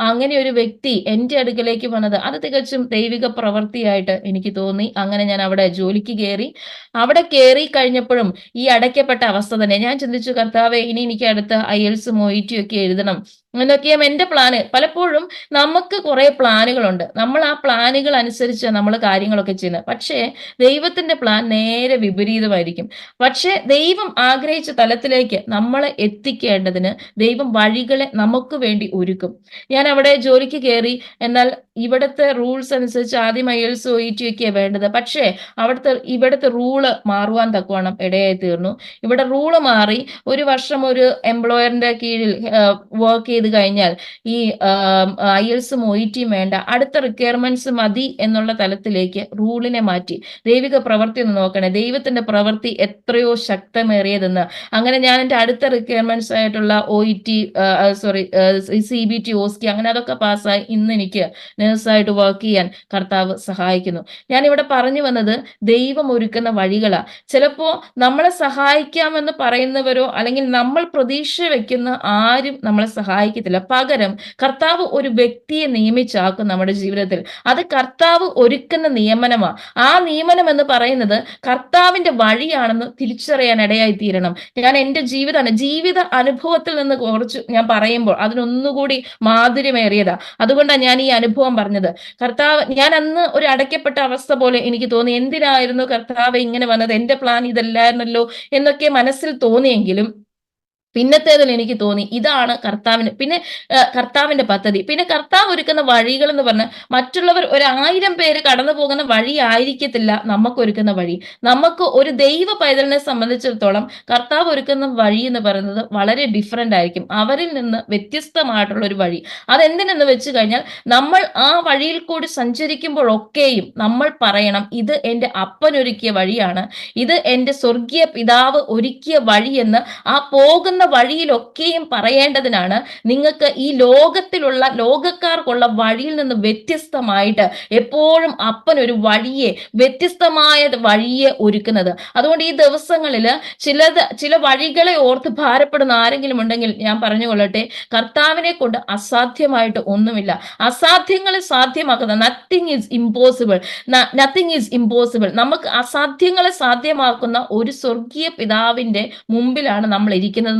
അങ്ങനെ ഒരു വ്യക്തി എന്റെ അടുക്കലേക്ക് വന്നത് അത് തികച്ചും ദൈവിക പ്രവൃത്തിയായിട്ട് എനിക്ക് തോന്നി. അങ്ങനെ ഞാൻ അവിടെ ജോലിക്ക് കയറി അവിടെ കയറി കഴിഞ്ഞപ്പോഴും ഈ അടയ്ക്കപ്പെട്ട അവസ്ഥ തന്നെ. ഞാൻ ചിന്തിച്ചു കർത്താവെ ഇനി എനിക്ക് അടുത്ത ഐ എൽസും ഒക്കെ എഴുതണം. എന്നൊക്കെയും എന്റെ പ്ലാന് പലപ്പോഴും നമുക്ക് കുറേ പ്ലാനുകളുണ്ട്. നമ്മൾ ആ പ്ലാനുകൾ അനുസരിച്ച് നമ്മൾ കാര്യങ്ങളൊക്കെ ചെയ്യുന്നത്. പക്ഷേ ദൈവത്തിന്റെ പ്ലാൻ നേരെ വിപരീതമായിരിക്കും. പക്ഷേ ദൈവം ആഗ്രഹിച്ച തലത്തിലേക്ക് നമ്മളെ എത്തിക്കേണ്ടതിന് ദൈവം വഴികളെ നമുക്ക് വേണ്ടി ഒരുക്കും. ഞാൻ അവിടെ ജോലിക്ക് കയറി എന്നാൽ ഇവിടുത്തെ റൂൾസ് അനുസരിച്ച് ആദ്യം ഐ എൽസ് ഒ ഒക്കെയാണ് വേണ്ടത്. പക്ഷേ അവിടുത്തെ ഇവിടുത്തെ റൂൾ മാറുവാൻ തക്കവണ്ണം ഇടയായി തീർന്നു. ഇവിടെ റൂൾ മാറി ഒരു വർഷം ഒരു എംപ്ലോയറിന്റെ കീഴിൽ വർക്ക് ചെയ്ത് കഴിഞ്ഞാൽ ഈ ഐ എൽസും ഒ വേണ്ട. അടുത്ത റിക്വയർമെന്റ്സ് മതി എന്നുള്ള തലത്തിലേക്ക് റൂളിനെ മാറ്റി. ദൈവിക പ്രവൃത്തി ഒന്ന് നോക്കണേ. ദൈവത്തിന്റെ പ്രവൃത്തി എത്രയോ ശക്തമേറിയതെന്ന്. അങ്ങനെ ഞാൻ എന്റെ അടുത്ത റിക്വയർമെന്റ്സ് ആയിട്ടുള്ള O E T sorry C B T OSCE അങ്ങനെ അതൊക്കെ പാസ്സായി ഇന്ന് എനിക്ക് നേഴ്സായിട്ട് വർക്ക് ചെയ്യാൻ കർത്താവ് സഹായിക്കുന്നു. ഞാൻ ഇവിടെ പറഞ്ഞു വന്നത് ദൈവം ഒരുക്കുന്ന വഴികളാണ് ചിലപ്പോ നമ്മളെ സഹായിക്കാമെന്ന് പറയുന്നവരോ അല്ലെങ്കിൽ നമ്മൾ പ്രതീക്ഷ വെക്കുന്ന ആരും നമ്മളെ സഹായിക്കത്തില്ല. പകരം കർത്താവ് ഒരു വ്യക്തിയെ നിയമിച്ചാക്കും നമ്മുടെ ജീവിതത്തിൽ. അത് കർത്താവ് ഒരുക്കുന്ന നിയമനമാ. ആ നിയമനം എന്ന് പറയുന്നത് കർത്താവിന്റെ വഴിയാണെന്ന് തിരിച്ചറിയാൻ ഇടയായി തീരണം. ഞാൻ എന്റെ ജീവിത ജീവിത അനുഭവത്തിൽ നിന്ന് കുറച്ച് ഞാൻ പറയുമ്പോൾ അതിനൊന്നുകൂടി മാധുര്യമേറിയതാ. അതുകൊണ്ടാണ് ഞാൻ ഈ അനുഭവം പറഞ്ഞത്. കർത്താവ് ഞാൻ അന്ന് ഒരു അടയ്ക്കപ്പെട്ട അവസ്ഥ പോലെ എനിക്ക് തോന്നി. എന്തിനായിരുന്നു കർത്താവ് ഇങ്ങനെ വന്നത്? എന്റെ പ്ലാൻ ഇതല്ലായിരുന്നല്ലോ എന്നൊക്കെ മനസ്സിൽ തോന്നിയെങ്കിലും പിന്നത്തേതിൽ എനിക്ക് തോന്നി ഇതാണ് കർത്താവിന് പിന്നെ കർത്താവിന്റെ പദ്ധതി. പിന്നെ കർത്താവ് ഒരുക്കുന്ന വഴികൾ എന്ന് പറഞ്ഞാൽ മറ്റുള്ളവർ ഒരു ആയിരം പേര് കടന്നു പോകുന്ന വഴി ആയിരിക്കത്തില്ല നമുക്ക് ഒരുക്കുന്ന വഴി. നമുക്ക് ഒരു ദൈവ പൈതലിനെ സംബന്ധിച്ചിടത്തോളം കർത്താവ് ഒരുക്കുന്ന വഴി എന്ന് പറയുന്നത് വളരെ ഡിഫറെന്റ് ആയിരിക്കും. അവരിൽ നിന്ന് വ്യത്യസ്തമായിട്ടുള്ള ഒരു വഴി. അതെന്തിനെന്ന് വെച്ച് കഴിഞ്ഞാൽ നമ്മൾ ആ വഴിയിൽ കൂടി സഞ്ചരിക്കുമ്പോഴൊക്കെയും നമ്മൾ പറയണം ഇത് എന്റെ അപ്പനൊരുക്കിയ വഴിയാണ്. ഇത് എന്റെ സ്വർഗീയ പിതാവ് ഒരുക്കിയ വഴി എന്ന് ആ പോകുന്ന വഴിയിലൊക്കെയും പറയേണ്ടതിനാണ് നിങ്ങൾക്ക് ഈ ലോകത്തിലുള്ള ലോകക്കാർക്കുള്ള വഴിയിൽ നിന്ന് വ്യത്യസ്തമായിട്ട് എപ്പോഴും അപ്പൻ ഒരു വഴിയെ വ്യത്യസ്തമായ വഴിയെ ഒരുക്കുന്നത്. അതുകൊണ്ട് ഈ ദിവസങ്ങളിൽ ചിലത് ചില വഴികളെ ഓർത്ത് ഭാരപ്പെടുന്ന ആരെങ്കിലും ഉണ്ടെങ്കിൽ ഞാൻ പറഞ്ഞു കൊള്ളട്ടെ കർത്താവിനെ കൊണ്ട് അസാധ്യമായിട്ട് ഒന്നുമില്ല. അസാധ്യങ്ങളെ സാധ്യമാക്കുന്ന nothing is impossible nothing is impossible നമുക്ക് അസാധ്യങ്ങളെ സാധ്യമാക്കുന്ന ഒരു സ്വർഗീയ പിതാവിന്റെ മുമ്പിലാണ് നമ്മൾ ഇരിക്കുന്നത്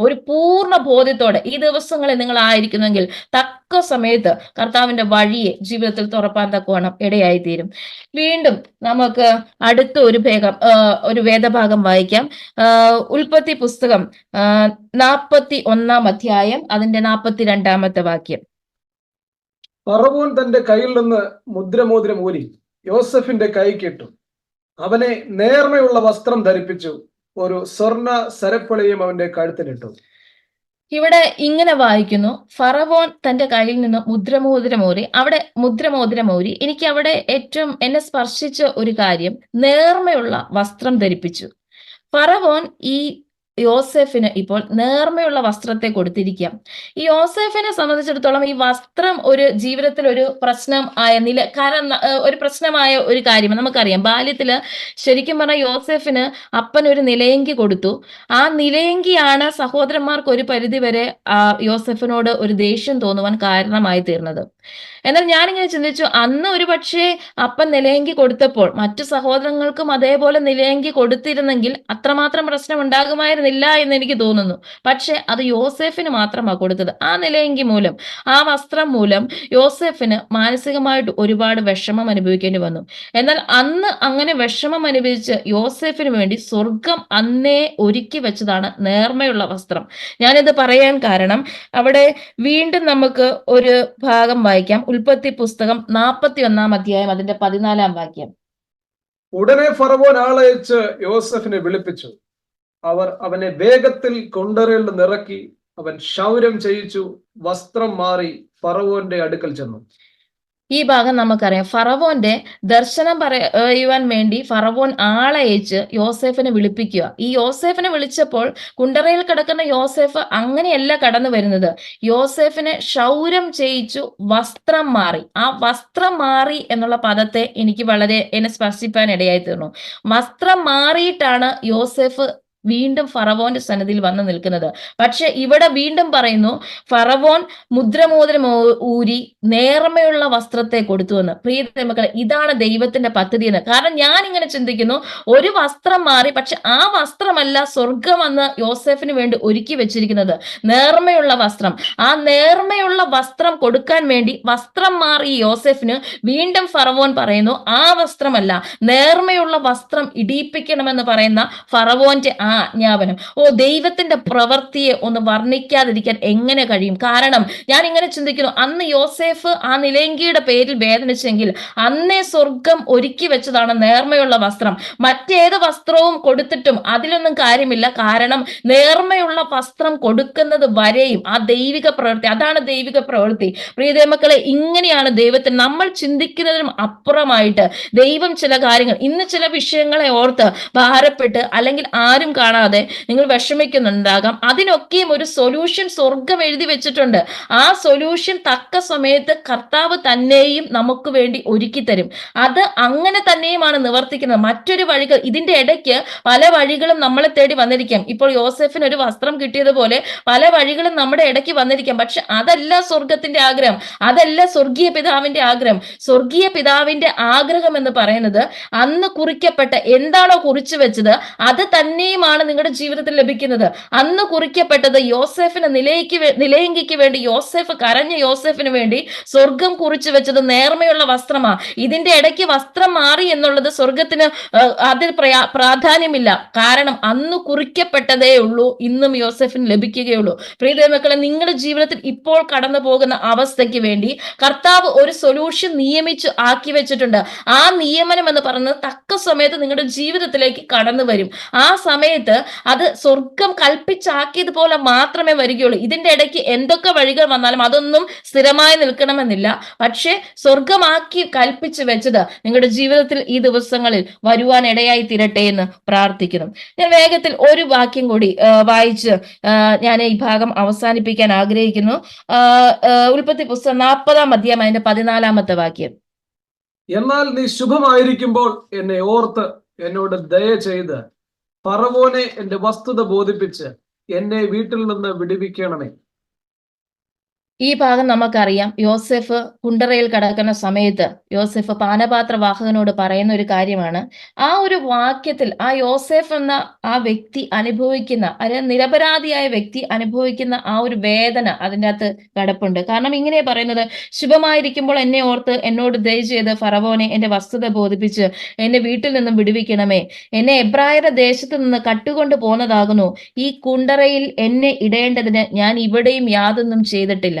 ഒരു പൂർണ ബോധ്യത്തോടെ ഈ ദിവസങ്ങളിൽ നിങ്ങൾ ആയിരിക്കുന്നെങ്കിൽ തക്ക സമയത്ത് കർത്താവിന്റെ വഴിയെ ജീവിതത്തിൽ തുറപ്പാൻ തക്കവണ്ണം ഇടയായി തീരും വീണ്ടും നമുക്ക് അടുത്ത ഒരു ഭേഗം ഒരു വേദഭാഗം വായിക്കാം. ഉൽപ്പത്തി പുസ്തകം നാൽപ്പത്തി ഒന്നാം അധ്യായം അതിന്റെ നാൽപ്പത്തി രണ്ടാമത്തെ വാക്യം. പറവൂൻ തന്റെ കയ്യിൽ നിന്ന് മുദ്രമോതിരം ഊരി യോസഫിന്റെ കൈക്കിട്ടു അവനെ നേർമയുള്ള വസ്ത്രം ധരിപ്പിച്ചു. ഒരു സ്വർണ സരപ്പളിയും അവന്റെ കഴുത്തിലിട്ടു. ഇവിടെ ഇങ്ങനെ വായിക്കുന്നു ഫറവോൻ തന്റെ കയ്യിൽ നിന്ന് മുദ്രമോതിരമോരി അവിടെ മുദ്രമോതിരമോരി എനിക്ക് അവിടെ ഏറ്റവും എന്നെ സ്പർശിച്ച ഒരു കാര്യം നേർമയുള്ള വസ്ത്രം ധരിപ്പിച്ചു. ഫറവോൻ ഈ യോസെഫിന് ഇപ്പോൾ നേർമയുള്ള വസ്ത്രത്തെ കൊടുത്തിരിക്കാം. ഈ യോസെഫിനെ സംബന്ധിച്ചിടത്തോളം ഈ വസ്ത്രം ഒരു ജീവിതത്തിൽ ഒരു പ്രശ്നം ആയ നില കാരണം ഒരു പ്രശ്നമായ ഒരു കാര്യം നമുക്കറിയാം. ബാല്യത്തിൽ ശരിക്കും പറഞ്ഞാൽ യോസെഫിന് അപ്പൻ ഒരു നിലയങ്കി കൊടുത്തു. ആ നിലയങ്കിയാണ് സഹോദരന്മാർക്ക് ഒരു പരിധിവരെ യോസെഫിനോട് ഒരു ദേഷ്യം തോന്നുവാൻ കാരണമായി തീർന്നത്. എന്നാൽ ഞാനിങ്ങനെ ചിന്തിച്ചു അന്ന് ഒരു പക്ഷേ അപ്പൻ നിലയങ്കി കൊടുത്തപ്പോൾ മറ്റു സഹോദരങ്ങൾക്കും അതേപോലെ നിലയങ്കി കൊടുത്തിരുന്നെങ്കിൽ അത്രമാത്രം പ്രശ്നം ഉണ്ടാകുമായിരുന്നില്ല. കൊടുത്തിരുന്നില്ല എന്ന് എനിക്ക് തോന്നുന്നു. പക്ഷെ അത് യോസെഫിന് മാത്രമാണ് കൊടുത്തത്. ആ നിലയെങ്കിൽ മൂലം ആ വസ്ത്രം മൂലം യോസെഫിന് മാനസികമായിട്ട് ഒരുപാട് വിഷമം അനുഭവിക്കേണ്ടി വന്നു. എന്നാൽ അന്ന് അങ്ങനെ വിഷമം അനുഭവിച്ച് യോസെഫിന് വേണ്ടി സ്വർഗം അന്നേ ഒരുക്കി വെച്ചതാണ് നേർമയുള്ള വസ്ത്രം. ഞാനിത് പറയാൻ കാരണം അവിടെ വീണ്ടും നമുക്ക് ഒരു ഭാഗം വായിക്കാം. ഉൽപ്പത്തി പുസ്തകം നാൽപ്പത്തി ഒന്നാം അധ്യായം അതിന്റെ പതിനാലാം വാക്യം. ഉടനെ ഫറവോൻ ആളയച്ച് യോസഫിനെ വിളിപ്പിച്ചു. അവർ അവനെ വേഗത്തിൽ കൊണ്ടറയിൽ നിറക്കി അവൻ ക്ഷൗരം ചെയ്യിച്ചു. വസ്ത്രം മാറി ഫറവോന്റെ അടുക്കൽ ചെന്നു. ഈ ഭാഗം നമുക്കറിയാം. ഫറവോന്റെ ദർശനം പറയുവാൻ വേണ്ടി ഫറവോൻ ആളയച്ച് യോസേഫിനെ വിളിപ്പിക്കുക. ഈ യോസേഫിനെ വിളിച്ചപ്പോൾ കുണ്ടറയിൽ കിടക്കുന്ന യോസേഫ് അങ്ങനെയല്ല കടന്നു വരുന്നത്. യോസേഫിനെ ക്ഷൗരം ചെയ്യിച്ചു വസ്ത്രം മാറി. ആ വസ്ത്രം മാറി എന്നുള്ള പദത്തെ എനിക്ക് വളരെ എന്നെ സ്പർശിപ്പാൻ ഇടയായി തീർന്നു. വസ്ത്രം മാറിയിട്ടാണ് യോസേഫ് വീണ്ടും ഫറവോന്റെ സന്നദ്ധിയിൽ വന്നു നിൽക്കുന്നത്. പക്ഷെ ഇവിടെ വീണ്ടും പറയുന്നു ഫറവോൻ മുദ്രമോതിരം ഊരി നേർമയുള്ള വസ്ത്രത്തെ കൊടുത്തുവെന്ന് പ്രിയ മക്കളെ ഇതാണ് ദൈവത്തിന്റെ പദ്ധതി എന്ന്. കാരണം ഞാൻ ഇങ്ങനെ ചിന്തിക്കുന്നു ഒരു വസ്ത്രം മാറി പക്ഷെ ആ വസ്ത്രമല്ല സ്വർഗം എന്ന് യോസെഫിന് വേണ്ടി ഒരുക്കി വെച്ചിരിക്കുന്നത്. നേർമയുള്ള വസ്ത്രം. ആ നേർമയുള്ള വസ്ത്രം കൊടുക്കാൻ വേണ്ടി വസ്ത്രം മാറി യോസെഫിന് വീണ്ടും ഫറവോൻ പറയുന്നു ആ വസ്ത്രമല്ല നേർമയുള്ള വസ്ത്രം ഇടിയിപ്പിക്കണമെന്ന് പറയുന്ന ഫറവോന്റെ ആ ആജ്ഞാപനം. ഓ ദൈവത്തിന്റെ പ്രവൃത്തിയെ ഒന്ന് വർണിക്കാതിരിക്കാൻ എങ്ങനെ കഴിയും? കാരണം ഞാൻ ഇങ്ങനെ ചിന്തിക്കുന്നു അന്ന് യോസേഫ് ആ നിലയങ്കിയുടെ പേരിൽ വേദനിച്ചെങ്കിൽ അന്നേ സ്വർഗം ഒരുക്കി വെച്ചതാണ് നേർമയുള്ള വസ്ത്രം. മറ്റേത് വസ്ത്രവും കൊടുത്തിട്ടും അതിലൊന്നും കാര്യമില്ല. കാരണം നേർമയുള്ള വസ്ത്രം കൊടുക്കുന്നത് വരെയും ആ ദൈവിക പ്രവൃത്തി അതാണ് ദൈവിക പ്രവൃത്തി. മക്കളെ ഇങ്ങനെയാണ് ദൈവത്തിന് നമ്മൾ ചിന്തിക്കുന്നതിനും അപ്പുറമായിട്ട് ദൈവം ചില കാര്യങ്ങൾ ഇന്ന് ചില വിഷയങ്ങളെ ഓർത്ത് ഭാരപ്പെട്ട് അല്ലെങ്കിൽ ആരും കാണാതെ നിങ്ങൾ വിഷമിക്കുന്നുണ്ടാകാം. അതിനൊക്കെയും ഒരു സൊല്യൂഷൻ സ്വർഗം എഴുതി വെച്ചിട്ടുണ്ട്. ആ സൊല്യൂഷൻ തക്ക സമയത്ത് കർത്താവ് തന്നെയും നമുക്ക് വേണ്ടി ഒരുക്കി തരും. അത് അങ്ങനെ തന്നെയുമാണ് നിവർത്തിക്കുന്നത്. മറ്റൊരു വഴികൾ ഇതിന്റെ ഇടയ്ക്ക് പല വഴികളും നമ്മളെ തേടി വന്നിരിക്കാം. ഇപ്പോൾ യോസെഫിന് ഒരു വസ്ത്രം കിട്ടിയതുപോലെ പല വഴികളും നമ്മുടെ ഇടയ്ക്ക് വന്നിരിക്കാം. പക്ഷെ അതല്ല സ്വർഗത്തിന്റെ ആഗ്രഹം. അതല്ല സ്വർഗീയ പിതാവിന്റെ ആഗ്രഹം. സ്വർഗീയ പിതാവിന്റെ ആഗ്രഹം എന്ന് പറയുന്നത് അന്ന് കുറിക്കപ്പെട്ട എന്താണോ കുറിച്ചു വെച്ചത് അത് തന്നെയുമാണ് നിങ്ങളുടെ ജീവിതത്തിൽ ലഭിക്കുന്നത്. അന്ന് കുറിക്കപ്പെട്ടത് യോസെഫിന് നിലയ്ക്ക് നിലയങ്കിക്ക് വേണ്ടി യോസെഫ് കരഞ്ഞ യോസെഫിന് വേണ്ടി സ്വർഗം കുറിച്ചു വെച്ചത് നേർമയുള്ള വസ്ത്രമാ. ഇതിന്റെ ഇടയ്ക്ക് വസ്ത്രം മാറി എന്നുള്ളത് സ്വർഗത്തിന് അതിൽ പ്രാധാന്യമില്ല. കാരണം അന്ന് കുറിക്കപ്പെട്ടതേ ഉള്ളൂ ഇന്നും യോസെഫിന് ലഭിക്കുകയുള്ളൂ. പ്രിയ മക്കളെ നിങ്ങളുടെ ജീവിതത്തിൽ ഇപ്പോൾ കടന്നു പോകുന്ന അവസ്ഥയ്ക്ക് വേണ്ടി കർത്താവ് ഒരു സൊല്യൂഷൻ നിയമിച്ചു ആക്കി വെച്ചിട്ടുണ്ട്. ആ നിയമനം എന്ന് പറയുന്നത് തക്ക സമയത്ത് നിങ്ങളുടെ ജീവിതത്തിലേക്ക് കടന്നു വരും. ആ സമയത്ത് അത് സ്വർഗം കൽപ്പിച്ചാക്കിയതുപോലെ മാത്രമേ വരികയുള്ളൂ. ഇതിന്റെ ഇടയ്ക്ക് എന്തൊക്കെ വഴികൾ വന്നാലും അതൊന്നും സ്ഥിരമായി നിൽക്കണമെന്നില്ല. പക്ഷേ സ്വർഗമാക്കി കൽപ്പിച്ചു വെച്ചത് നിങ്ങളുടെ ജീവിതത്തിൽ ഈ ദിവസങ്ങളിൽ വരുവാൻ ഇടയായി തീരട്ടെ എന്ന് പ്രാർത്ഥിക്കുന്നു. ഞാൻ വേഗത്തിൽ ഒരു വാക്യം കൂടി വായിച്ച് ഞാൻ ഈ ഭാഗം അവസാനിപ്പിക്കാൻ ആഗ്രഹിക്കുന്നു. ഉൽപ്പത്തി പുസ്തകം നാൽപ്പതാം അധ്യായം അതിന്റെ പതിനാലാമത്തെ വാക്യം. എന്നാൽ നീ ശുഭമായിരിക്കുമ്പോൾ എന്നെ ഓർത്ത് എന്നോട് ദയ ചെയ്ത് ഫറവോനെ എന്റെ വസ്തുത ബോധിപ്പിച്ച് എന്നെ വീട്ടിൽ നിന്ന് വിടുവിക്കണമേ. ഈ ഭാഗം നമുക്കറിയാം. യോസെഫ് കുണ്ടറയിൽ കടക്കുന്ന സമയത്ത് യോസെഫ് പാനപാത്ര വാഹകനോട് പറയുന്ന ഒരു കാര്യമാണ്. ആ ഒരു വാക്യത്തിൽ ആ യോസെഫ് എന്ന ആ വ്യക്തി അനുഭവിക്കുന്ന അതായത് നിരപരാധിയായ വ്യക്തി അനുഭവിക്കുന്ന ആ ഒരു വേദന അതിന്റെ അകത്ത് കിടപ്പുണ്ട്. കാരണം ഇങ്ങനെ പറയുന്നത്. ശുഭമായിരിക്കുമ്പോൾ എന്നെ ഓർത്ത് എന്നോട് ദയ ചെയ്ത് ഫറവോനെ എന്റെ വസ്തുത ബോധിപ്പിച്ച് എന്നെ വീട്ടിൽ നിന്നും വിടുവിക്കണമേ. എന്നെ എബ്രായരുടെ ദേശത്ത് നിന്ന് കട്ടുകൊണ്ട് പോന്നതാകുന്നു. ഈ കുണ്ടറയിൽ എന്നെ ഇടേണ്ടതിന് ഞാൻ ഇവിടെയും യാതൊന്നും ചെയ്തിട്ടില്ല.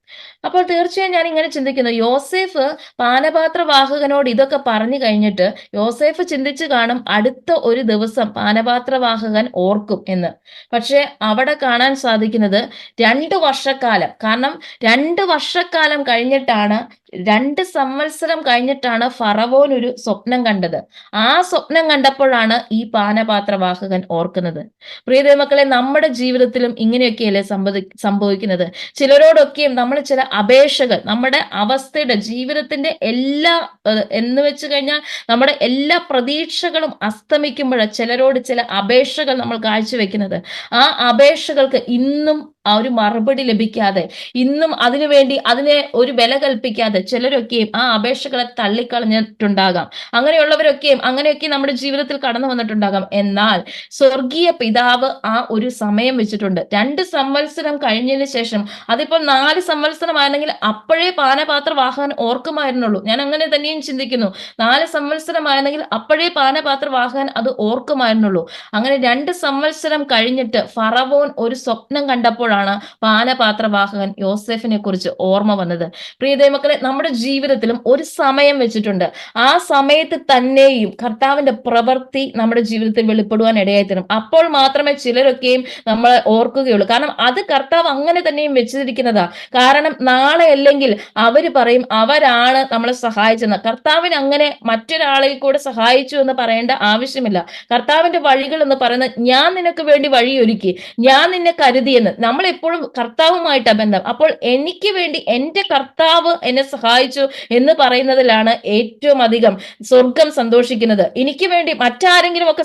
അപ്പോൾ തീർച്ചയായും ഞാൻ ഇങ്ങനെ ചിന്തിക്കുന്നു. യോസേഫ് പാനപാത്രവാഹകനോട് ഇതൊക്കെ പറഞ്ഞു കഴിഞ്ഞിട്ട് യോസേഫ് ചിന്തിച്ചു കാണും അടുത്ത ഒരു ദിവസം പാനപാത്രവാഹകൻ ഓർക്കും എന്ന്. പക്ഷേ അവിടെ കാണാൻ സാധിക്കുന്നത് രണ്ട് വർഷക്കാലം. കാരണം രണ്ട് വർഷക്കാലം കഴിഞ്ഞിട്ടാണ് രണ്ട് സംവത്സരം കഴിഞ്ഞിട്ടാണ് ഫറവോൻ ഒരു സ്വപ്നം കണ്ടത്. ആ സ്വപ്നം കണ്ടപ്പോഴാണ് ഈ പാനപാത്രവാഹകൻ ഓർക്കുന്നത്. പ്രിയ മക്കളെ നമ്മുടെ ജീവിതത്തിലും ഇങ്ങനെയൊക്കെയല്ലേ സംഭവി സംഭവിക്കുന്നത്? ചിലരോടൊക്കെയും നമ്മൾ ചില അപേക്ഷകൾ നമ്മുടെ അവസ്ഥയുടെ ജീവിതത്തിന്റെ എല്ലാ എന്ന് വെച്ച് കഴിഞ്ഞാൽ നമ്മുടെ എല്ലാ പ്രതീക്ഷകളും അസ്തമിക്കുമ്പോൾ ചിലരോട് ചില അപേക്ഷകൾ നമ്മൾ കാഴ്ചവെക്കുന്നത്. ആ അപേക്ഷകൾക്ക് ഇന്നും ആ ഒരു മറുപടി ലഭിക്കാതെ ഇന്നും അതിനുവേണ്ടി അതിനെ ഒരു വില കൽപ്പിക്കാതെ ചിലരൊക്കെയും ആ അപേക്ഷകളെ തള്ളിക്കളഞ്ഞിട്ടുണ്ടാകാം. അങ്ങനെയുള്ളവരൊക്കെയും അങ്ങനെയൊക്കെ നമ്മുടെ ജീവിതത്തിൽ കടന്നു വന്നിട്ടുണ്ടാകാം. എന്നാൽ സ്വർഗീയ പിതാവ് ആ ഒരു സമയം വെച്ചിട്ടുണ്ട്. രണ്ട് സംവത്സരം കഴിഞ്ഞതിന് ശേഷം അതിപ്പോൾ നാല് സംവത്സരമായിരുന്നെങ്കിൽ അപ്പോഴേ പാനപാത്ര വാഹകൻ ഓർക്കുമായിരുന്നുള്ളൂ. ഞാൻ അങ്ങനെ തന്നെയും ചിന്തിക്കുന്നു. നാല് സംവത്സരമായിരുന്നെങ്കിൽ അപ്പോഴേ പാനപാത്ര വാഹകൻ അത് ഓർക്കുമായിരുന്നുള്ളൂ. അങ്ങനെ രണ്ട് സംവത്സരം കഴിഞ്ഞിട്ട് ഫറവോൻ ഒരു സ്വപ്നം കണ്ടപ്പോഴാണ് പാനപാത്രവാഹകൻ യോസെഫിനെ കുറിച്ച് ഓർമ്മ വന്നത്. പ്രിയദേമക്കളെ നമ്മുടെ ജീവിതത്തിലും ഒരു സമയം വെച്ചിട്ടുണ്ട്. ആ സമയത്ത് തന്നെയും കർത്താവിന്റെ പ്രവൃത്തി നമ്മുടെ ജീവിതത്തിൽ വെളിപ്പെടുവാൻ ഇടയായി തരും. അപ്പോൾ മാത്രമേ ചിലരൊക്കെയും നമ്മൾ ഓർക്കുകയുള്ളൂ. കാരണം അത് കർത്താവ് അങ്ങനെ തന്നെയും വെച്ചിരിക്കുന്നതാ. കാരണം നാളെ അല്ലെങ്കിൽ അവർ പറയും അവരാണ് നമ്മളെ സഹായിച്ചെന്ന് കർത്താവിന് അങ്ങനെ മറ്റൊരാളിൽ കൂടെ സഹായിച്ചു എന്ന് പറയേണ്ട ആവശ്യമില്ല. കർത്താവിന്റെ വഴികൾ എന്ന് പറയുന്നത് ഞാൻ നിനക്ക് വേണ്ടി വഴിയൊരുക്കി. ഞാൻ നിന്നെ കരുതിയെന്ന്. നമ്മൾ എപ്പോഴും കർത്താവുമായിട്ട് ബന്ധം. അപ്പോൾ എനിക്ക് വേണ്ടി എന്റെ കർത്താവ് എന്നെ സഹായിച്ചു എന്ന് പറയുന്നതിലാണ് ഏറ്റവും അധികം സ്വർഗം സന്തോഷിക്കുന്നത്. എനിക്ക് വേണ്ടി മറ്റാരെങ്കിലും ഒക്കെ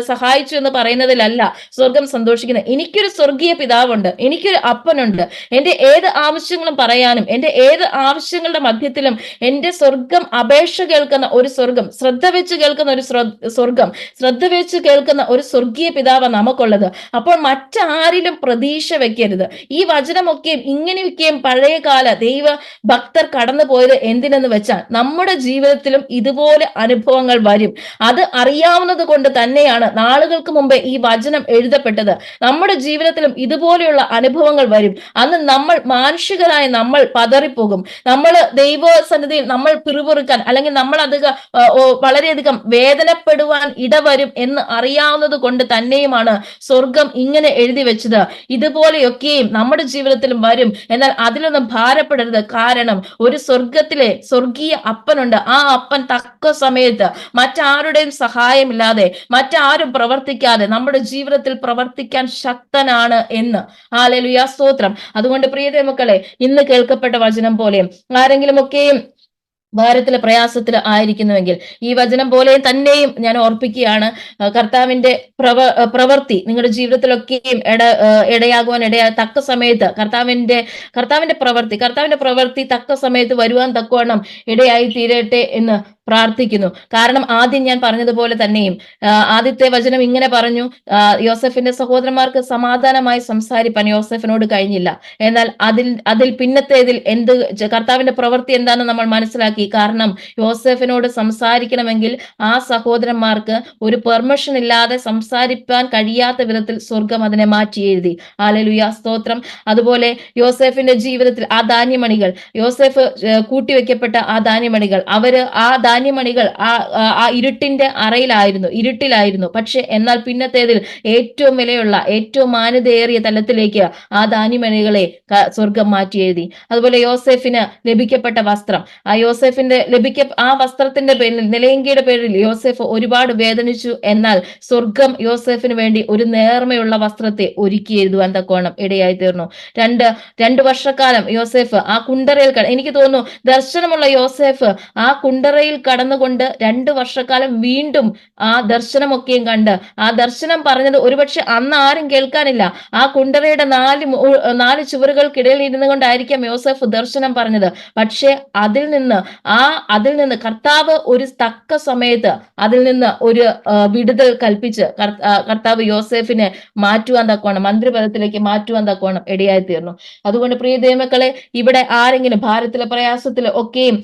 സഹായിച്ചു എന്ന് പറയുന്നതിലല്ല സ്വർഗം സന്തോഷിക്കുന്നത്. എനിക്കൊരു സ്വർഗീയ പിതാവുണ്ട്. എനിക്കൊരു അപ്പനുണ്ട്. എന്റെ ഏത് ആവശ്യങ്ങളും പറയാനും എന്റെ ഏത് ആവശ്യങ്ങളുടെ മധ്യത്തിലും എന്റെ സ്വർഗം അപേക്ഷ കേൾക്കുന്ന ഒരു സ്വർഗം ശ്രദ്ധ വെച്ച് കേൾക്കുന്ന ഒരു സ്വർഗം ശ്രദ്ധ വെച്ച് കേൾക്കുന്ന ഒരു സ്വർഗീയ പിതാവാണ് നമുക്കുള്ളത്. അപ്പോൾ മറ്റാരിലും പ്രതീക്ഷ വെക്കരുത് ഈ വചനമൊക്കെയും ഇങ്ങനെയൊക്കെയും പഴയകാല ദൈവ ഭക്തർ കടന്നു പോയത് എന്തിനെന്ന് വെച്ചാൽ നമ്മുടെ ജീവിതത്തിലും ഇതുപോലെ അനുഭവങ്ങൾ വരും. അത് അറിയാവുന്നത് കൊണ്ട് തന്നെയാണ് നാളുകൾക്ക് മുമ്പേ ഈ വചനം എഴുതപ്പെട്ടത്. നമ്മുടെ ജീവിതത്തിലും ഇതുപോലെയുള്ള അനുഭവങ്ങൾ വരും. അന്ന് നമ്മൾ മാനുഷികരായ നമ്മൾ പതറിപ്പോകും. നമ്മൾ ദൈവസന്നിധിയിൽ നമ്മൾ പിറുപിറുക്കാൻ അല്ലെങ്കിൽ നമ്മൾ അധികം വളരെയധികം വേദനപ്പെടുവാൻ ഇടവരും എന്ന് അറിയാവുന്നത് കൊണ്ട് തന്നെയുമാണ് സ്വർഗം ഇങ്ങനെ എഴുതി വെച്ചത്. ഇതുപോലെയൊക്കെയും നമ്മുടെ ജീവിതത്തിൽ വരും. എന്നാൽ അതിലൊന്നും ഭാരപ്പെടരുത്. കാരണം ഒരു സ്വർഗത്തിലെ സ്വർഗീയ അപ്പനുണ്ട്. ആ അപ്പൻ തക്ക സമയത്ത് മറ്റാരുടെയും സഹായമില്ലാതെ മറ്റാരും പ്രവർത്തിക്കാതെ നമ്മുടെ ജീവിതത്തിൽ പ്രവർത്തിക്കാൻ ശക്തനാണ് എന്ന്. ആലലുയാ സ്തോത്രം. അതുകൊണ്ട് പ്രിയതേ മക്കളെ ഇന്ന് കേൾക്കപ്പെട്ട വചനം പോലെ ആരെങ്കിലും ഒക്കെയും ഭാരത്തിലെ പ്രയാസത്തിൽ ആയിരിക്കുന്നുവെങ്കിൽ ഈ വചനം പോലെ തന്നെയും ഞാൻ ഓർപ്പിക്കുകയാണ്. കർത്താവിന്റെ പ്രവ പ്രവൃത്തി നിങ്ങളുടെ ജീവിതത്തിലൊക്കെയും ഇട ഇടയാകുവാൻ ഇടയാ തക്ക സമയത്ത് കർത്താവിന്റെ കർത്താവിന്റെ പ്രവൃത്തി കർത്താവിന്റെ പ്രവൃത്തി തക്ക സമയത്ത് വരുവാൻ തക്കവണ്ണം ഇടയായി തീരട്ടെ എന്ന് പ്രാർത്ഥിക്കുന്നു. കാരണം ആദ്യം ഞാൻ പറഞ്ഞതുപോലെ തന്നെയും ആദ്യത്തെ വചനം ഇങ്ങനെ പറഞ്ഞു യോസഫിന്റെ സഹോദരന്മാർക്ക് സമാധാനമായി സംസാരിപ്പാൻ യോസഫിനോട് കഴിഞ്ഞില്ല. എന്നാൽ അതിൽ അതിൽ പിന്നത്തേതിൽ എന്ത് കർത്താവിന്റെ പ്രവൃത്തി എന്താണെന്ന് നമ്മൾ മനസ്സിലാക്കി. കാരണം യോസഫിനോട് സംസാരിക്കണമെങ്കിൽ ആ സഹോദരന്മാർക്ക് ഒരു പെർമിഷൻ ഇല്ലാതെ സംസാരിപ്പാൻ കഴിയാത്ത വിധത്തിൽ സ്വർഗം അതിനെ മാറ്റി എഴുതി. ആലലുയ സ്തോത്രം. അതുപോലെ യോസഫിന്റെ ജീവിതത്തിൽ ആ ധാന്യമണികൾ യോസഫ് കൂട്ടിവെക്കപ്പെട്ട ആ ധാന്യമണികൾ അവർ ആ ധാന്യമണികൾ ആ ആ- ഇരുട്ടിന്റെ അറയിലായിരുന്നു ഇരുട്ടിലായിരുന്നു. പക്ഷെ എന്നാൽ പിന്നത്തേതിൽ ഏറ്റവും വിലയുള്ള ഏറ്റവും മാന്യതയേറിയ തലത്തിലേക്ക് ആ ധാന്യമണികളെ സ്വർഗം മാറ്റി എഴുതി. അതുപോലെ യോസെഫിന് ലഭിക്കപ്പെട്ട വസ്ത്രം. ആ യോസെഫിന്റെ ലഭിക്ക ആ വസ്ത്രത്തിന്റെ പേരിൽ നിലയങ്കിയുടെ പേരിൽ യോസെഫ് ഒരുപാട് വേദനിച്ചു. എന്നാൽ സ്വർഗം യോസെഫിന് വേണ്ടി ഒരു നേർമയുള്ള വസ്ത്രത്തെ ഒരുക്കി എഴുതുവാൻ തക്കോണം ഇടയായി തീർന്നു രണ്ട് രണ്ട് വർഷക്കാലം യോസെഫ് ആ കുണ്ടറയിൽ എനിക്ക് തോന്നുന്നു ദർശനമുള്ള യോസെഫ് ആ കുണ്ടറയിൽ കടന്നുകൊണ്ട് രണ്ട് വർഷക്കാലം വീണ്ടും ആ ദർശനമൊക്കെയും കണ്ട്. ആ ദർശനം പറഞ്ഞത് ഒരുപക്ഷെ അന്ന് ആരും കേൾക്കാനില്ല. ആ കുണ്ടറയുടെ നാല് നാല് ചുവറുകൾക്കിടയിൽ ഇരുന്നു കൊണ്ടായിരിക്കാം യോസഫ് ദർശനം പറഞ്ഞത്. പക്ഷേ അതിൽ നിന്ന് ആ അതിൽ നിന്ന് കർത്താവ് ഒരു തക്ക സമയത്ത് അതിൽ നിന്ന് ഒരു വിടുതൽ കൽപ്പിച്ച് കർത്താവ് യോസെഫിനെ മാറ്റുവാൻ തക്കോണം മന്ത്രിപദത്തിലേക്ക് മാറ്റുവാൻ തക്കോണം ഇടയായി തീർന്നു അതുകൊണ്ട് പ്രിയ ദൈവമക്കളെ ഇവിടെ ആരെങ്കിലും ഭാരത്തിലെ പ്രയാസത്തിലെ ഒക്കെയും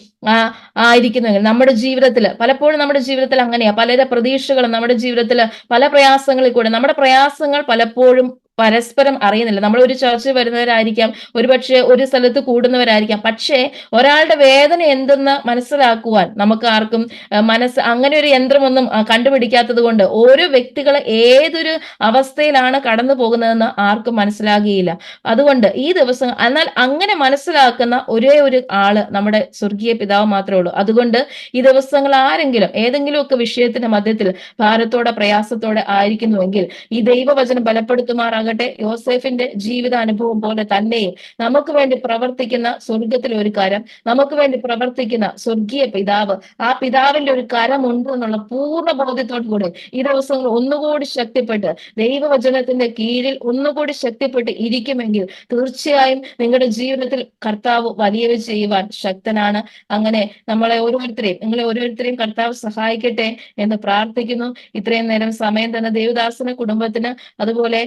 ആയിരിക്കുന്നെങ്കിൽ നമ്മുടെ ജീവിതത്തിൽ പലപ്പോഴും നമ്മുടെ ജീവിതത്തിൽ അങ്ങനെയാ. പലരുടെ പ്രതീക്ഷകളും നമ്മുടെ ജീവിതത്തിൽ പല പ്രയാസങ്ങളിൽ കൂടെ. നമ്മുടെ പ്രയാസങ്ങൾ പലപ്പോഴും പരസ്പരം അറിയുന്നില്ല. നമ്മൾ ഒരു ചർച്ച വരുന്നവരായിരിക്കാം ഒരുപക്ഷെ ഒരു സ്ഥലത്ത് കൂടുന്നവരായിരിക്കാം. പക്ഷേ ഒരാളുടെ വേദന എന്തെന്ന് മനസ്സിലാക്കുവാൻ നമുക്ക് ആർക്കും മനസ്സ് അങ്ങനെ ഒരു യന്ത്രമൊന്നും കണ്ടുപിടിക്കാത്തത് കൊണ്ട് ഓരോ വ്യക്തികൾ ഏതൊരു അവസ്ഥയിലാണ് കടന്നു പോകുന്നതെന്ന് ആർക്കും മനസ്സിലാകുകയില്ല. അതുകൊണ്ട് ഈ ദിവസം എന്നാൽ അങ്ങനെ മനസ്സിലാക്കുന്ന ഒരേ ഒരു ആൾ നമ്മുടെ സ്വർഗീയ പിതാവ് മാത്രമേ ഉള്ളൂ. അതുകൊണ്ട് ഈ ദിവസങ്ങൾ ആരെങ്കിലും ഏതെങ്കിലുമൊക്കെ വിഷയത്തിന്റെ മധ്യത്തിൽ ഭാരത്തോടെ പ്രയാസത്തോടെ ആയിരിക്കുന്നുവെങ്കിൽ ഈ ദൈവവചനം ബലപ്പെടുത്തുമാറാകട്ടെ ആകട്ടെ യോസേഫിന്റെ ജീവിതാനുഭവം പോലെ തന്നെ നമുക്ക് വേണ്ടി പ്രവർത്തിക്കുന്ന സ്വർഗത്തിലെ ഒരു കരം നമുക്ക് വേണ്ടി പ്രവർത്തിക്കുന്ന സ്വർഗീയ പിതാവ് ആ പിതാവിന്റെ ഒരു കരമുണ്ട് എന്നുള്ള പൂർണ ബോധ്യത്തോടു കൂടി ഈ ദിവസങ്ങൾ ഒന്നുകൂടി ശക്തിപ്പെട്ട് ദൈവവചനത്തിന്റെ കീഴിൽ ഒന്നുകൂടി ശക്തിപ്പെട്ട് ഇരിക്കുമെങ്കിൽ തീർച്ചയായും നിങ്ങളുടെ ജീവിതത്തിൽ കർത്താവ് വലിയവ ചെയ്യുവാൻ ശക്തനാണ്. അങ്ങനെ നമ്മളെ ഓരോരുത്തരെയും നിങ്ങളെ ഓരോരുത്തരെയും കർത്താവ് സഹായിക്കട്ടെ എന്ന് പ്രാർത്ഥിക്കുന്നു. ഇത്രയും നേരം സമയം തന്നെ ദേവദാസന കുടുംബത്തിന് അതുപോലെ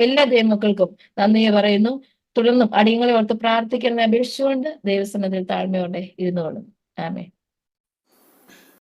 എല്ലാ ദൈവമക്കൾക്കും നന്ദി പറയുന്നു. തുടർന്നും അടിയങ്ങളെ ഓർത്ത് പ്രാർത്ഥിക്കണമെന്ന് അപേക്ഷിച്ചുകൊണ്ട് ദൈവസന്നതിൽ താഴ്മയോടെ ഇരുന്നുകൊള്ളുന്നു. ആമേ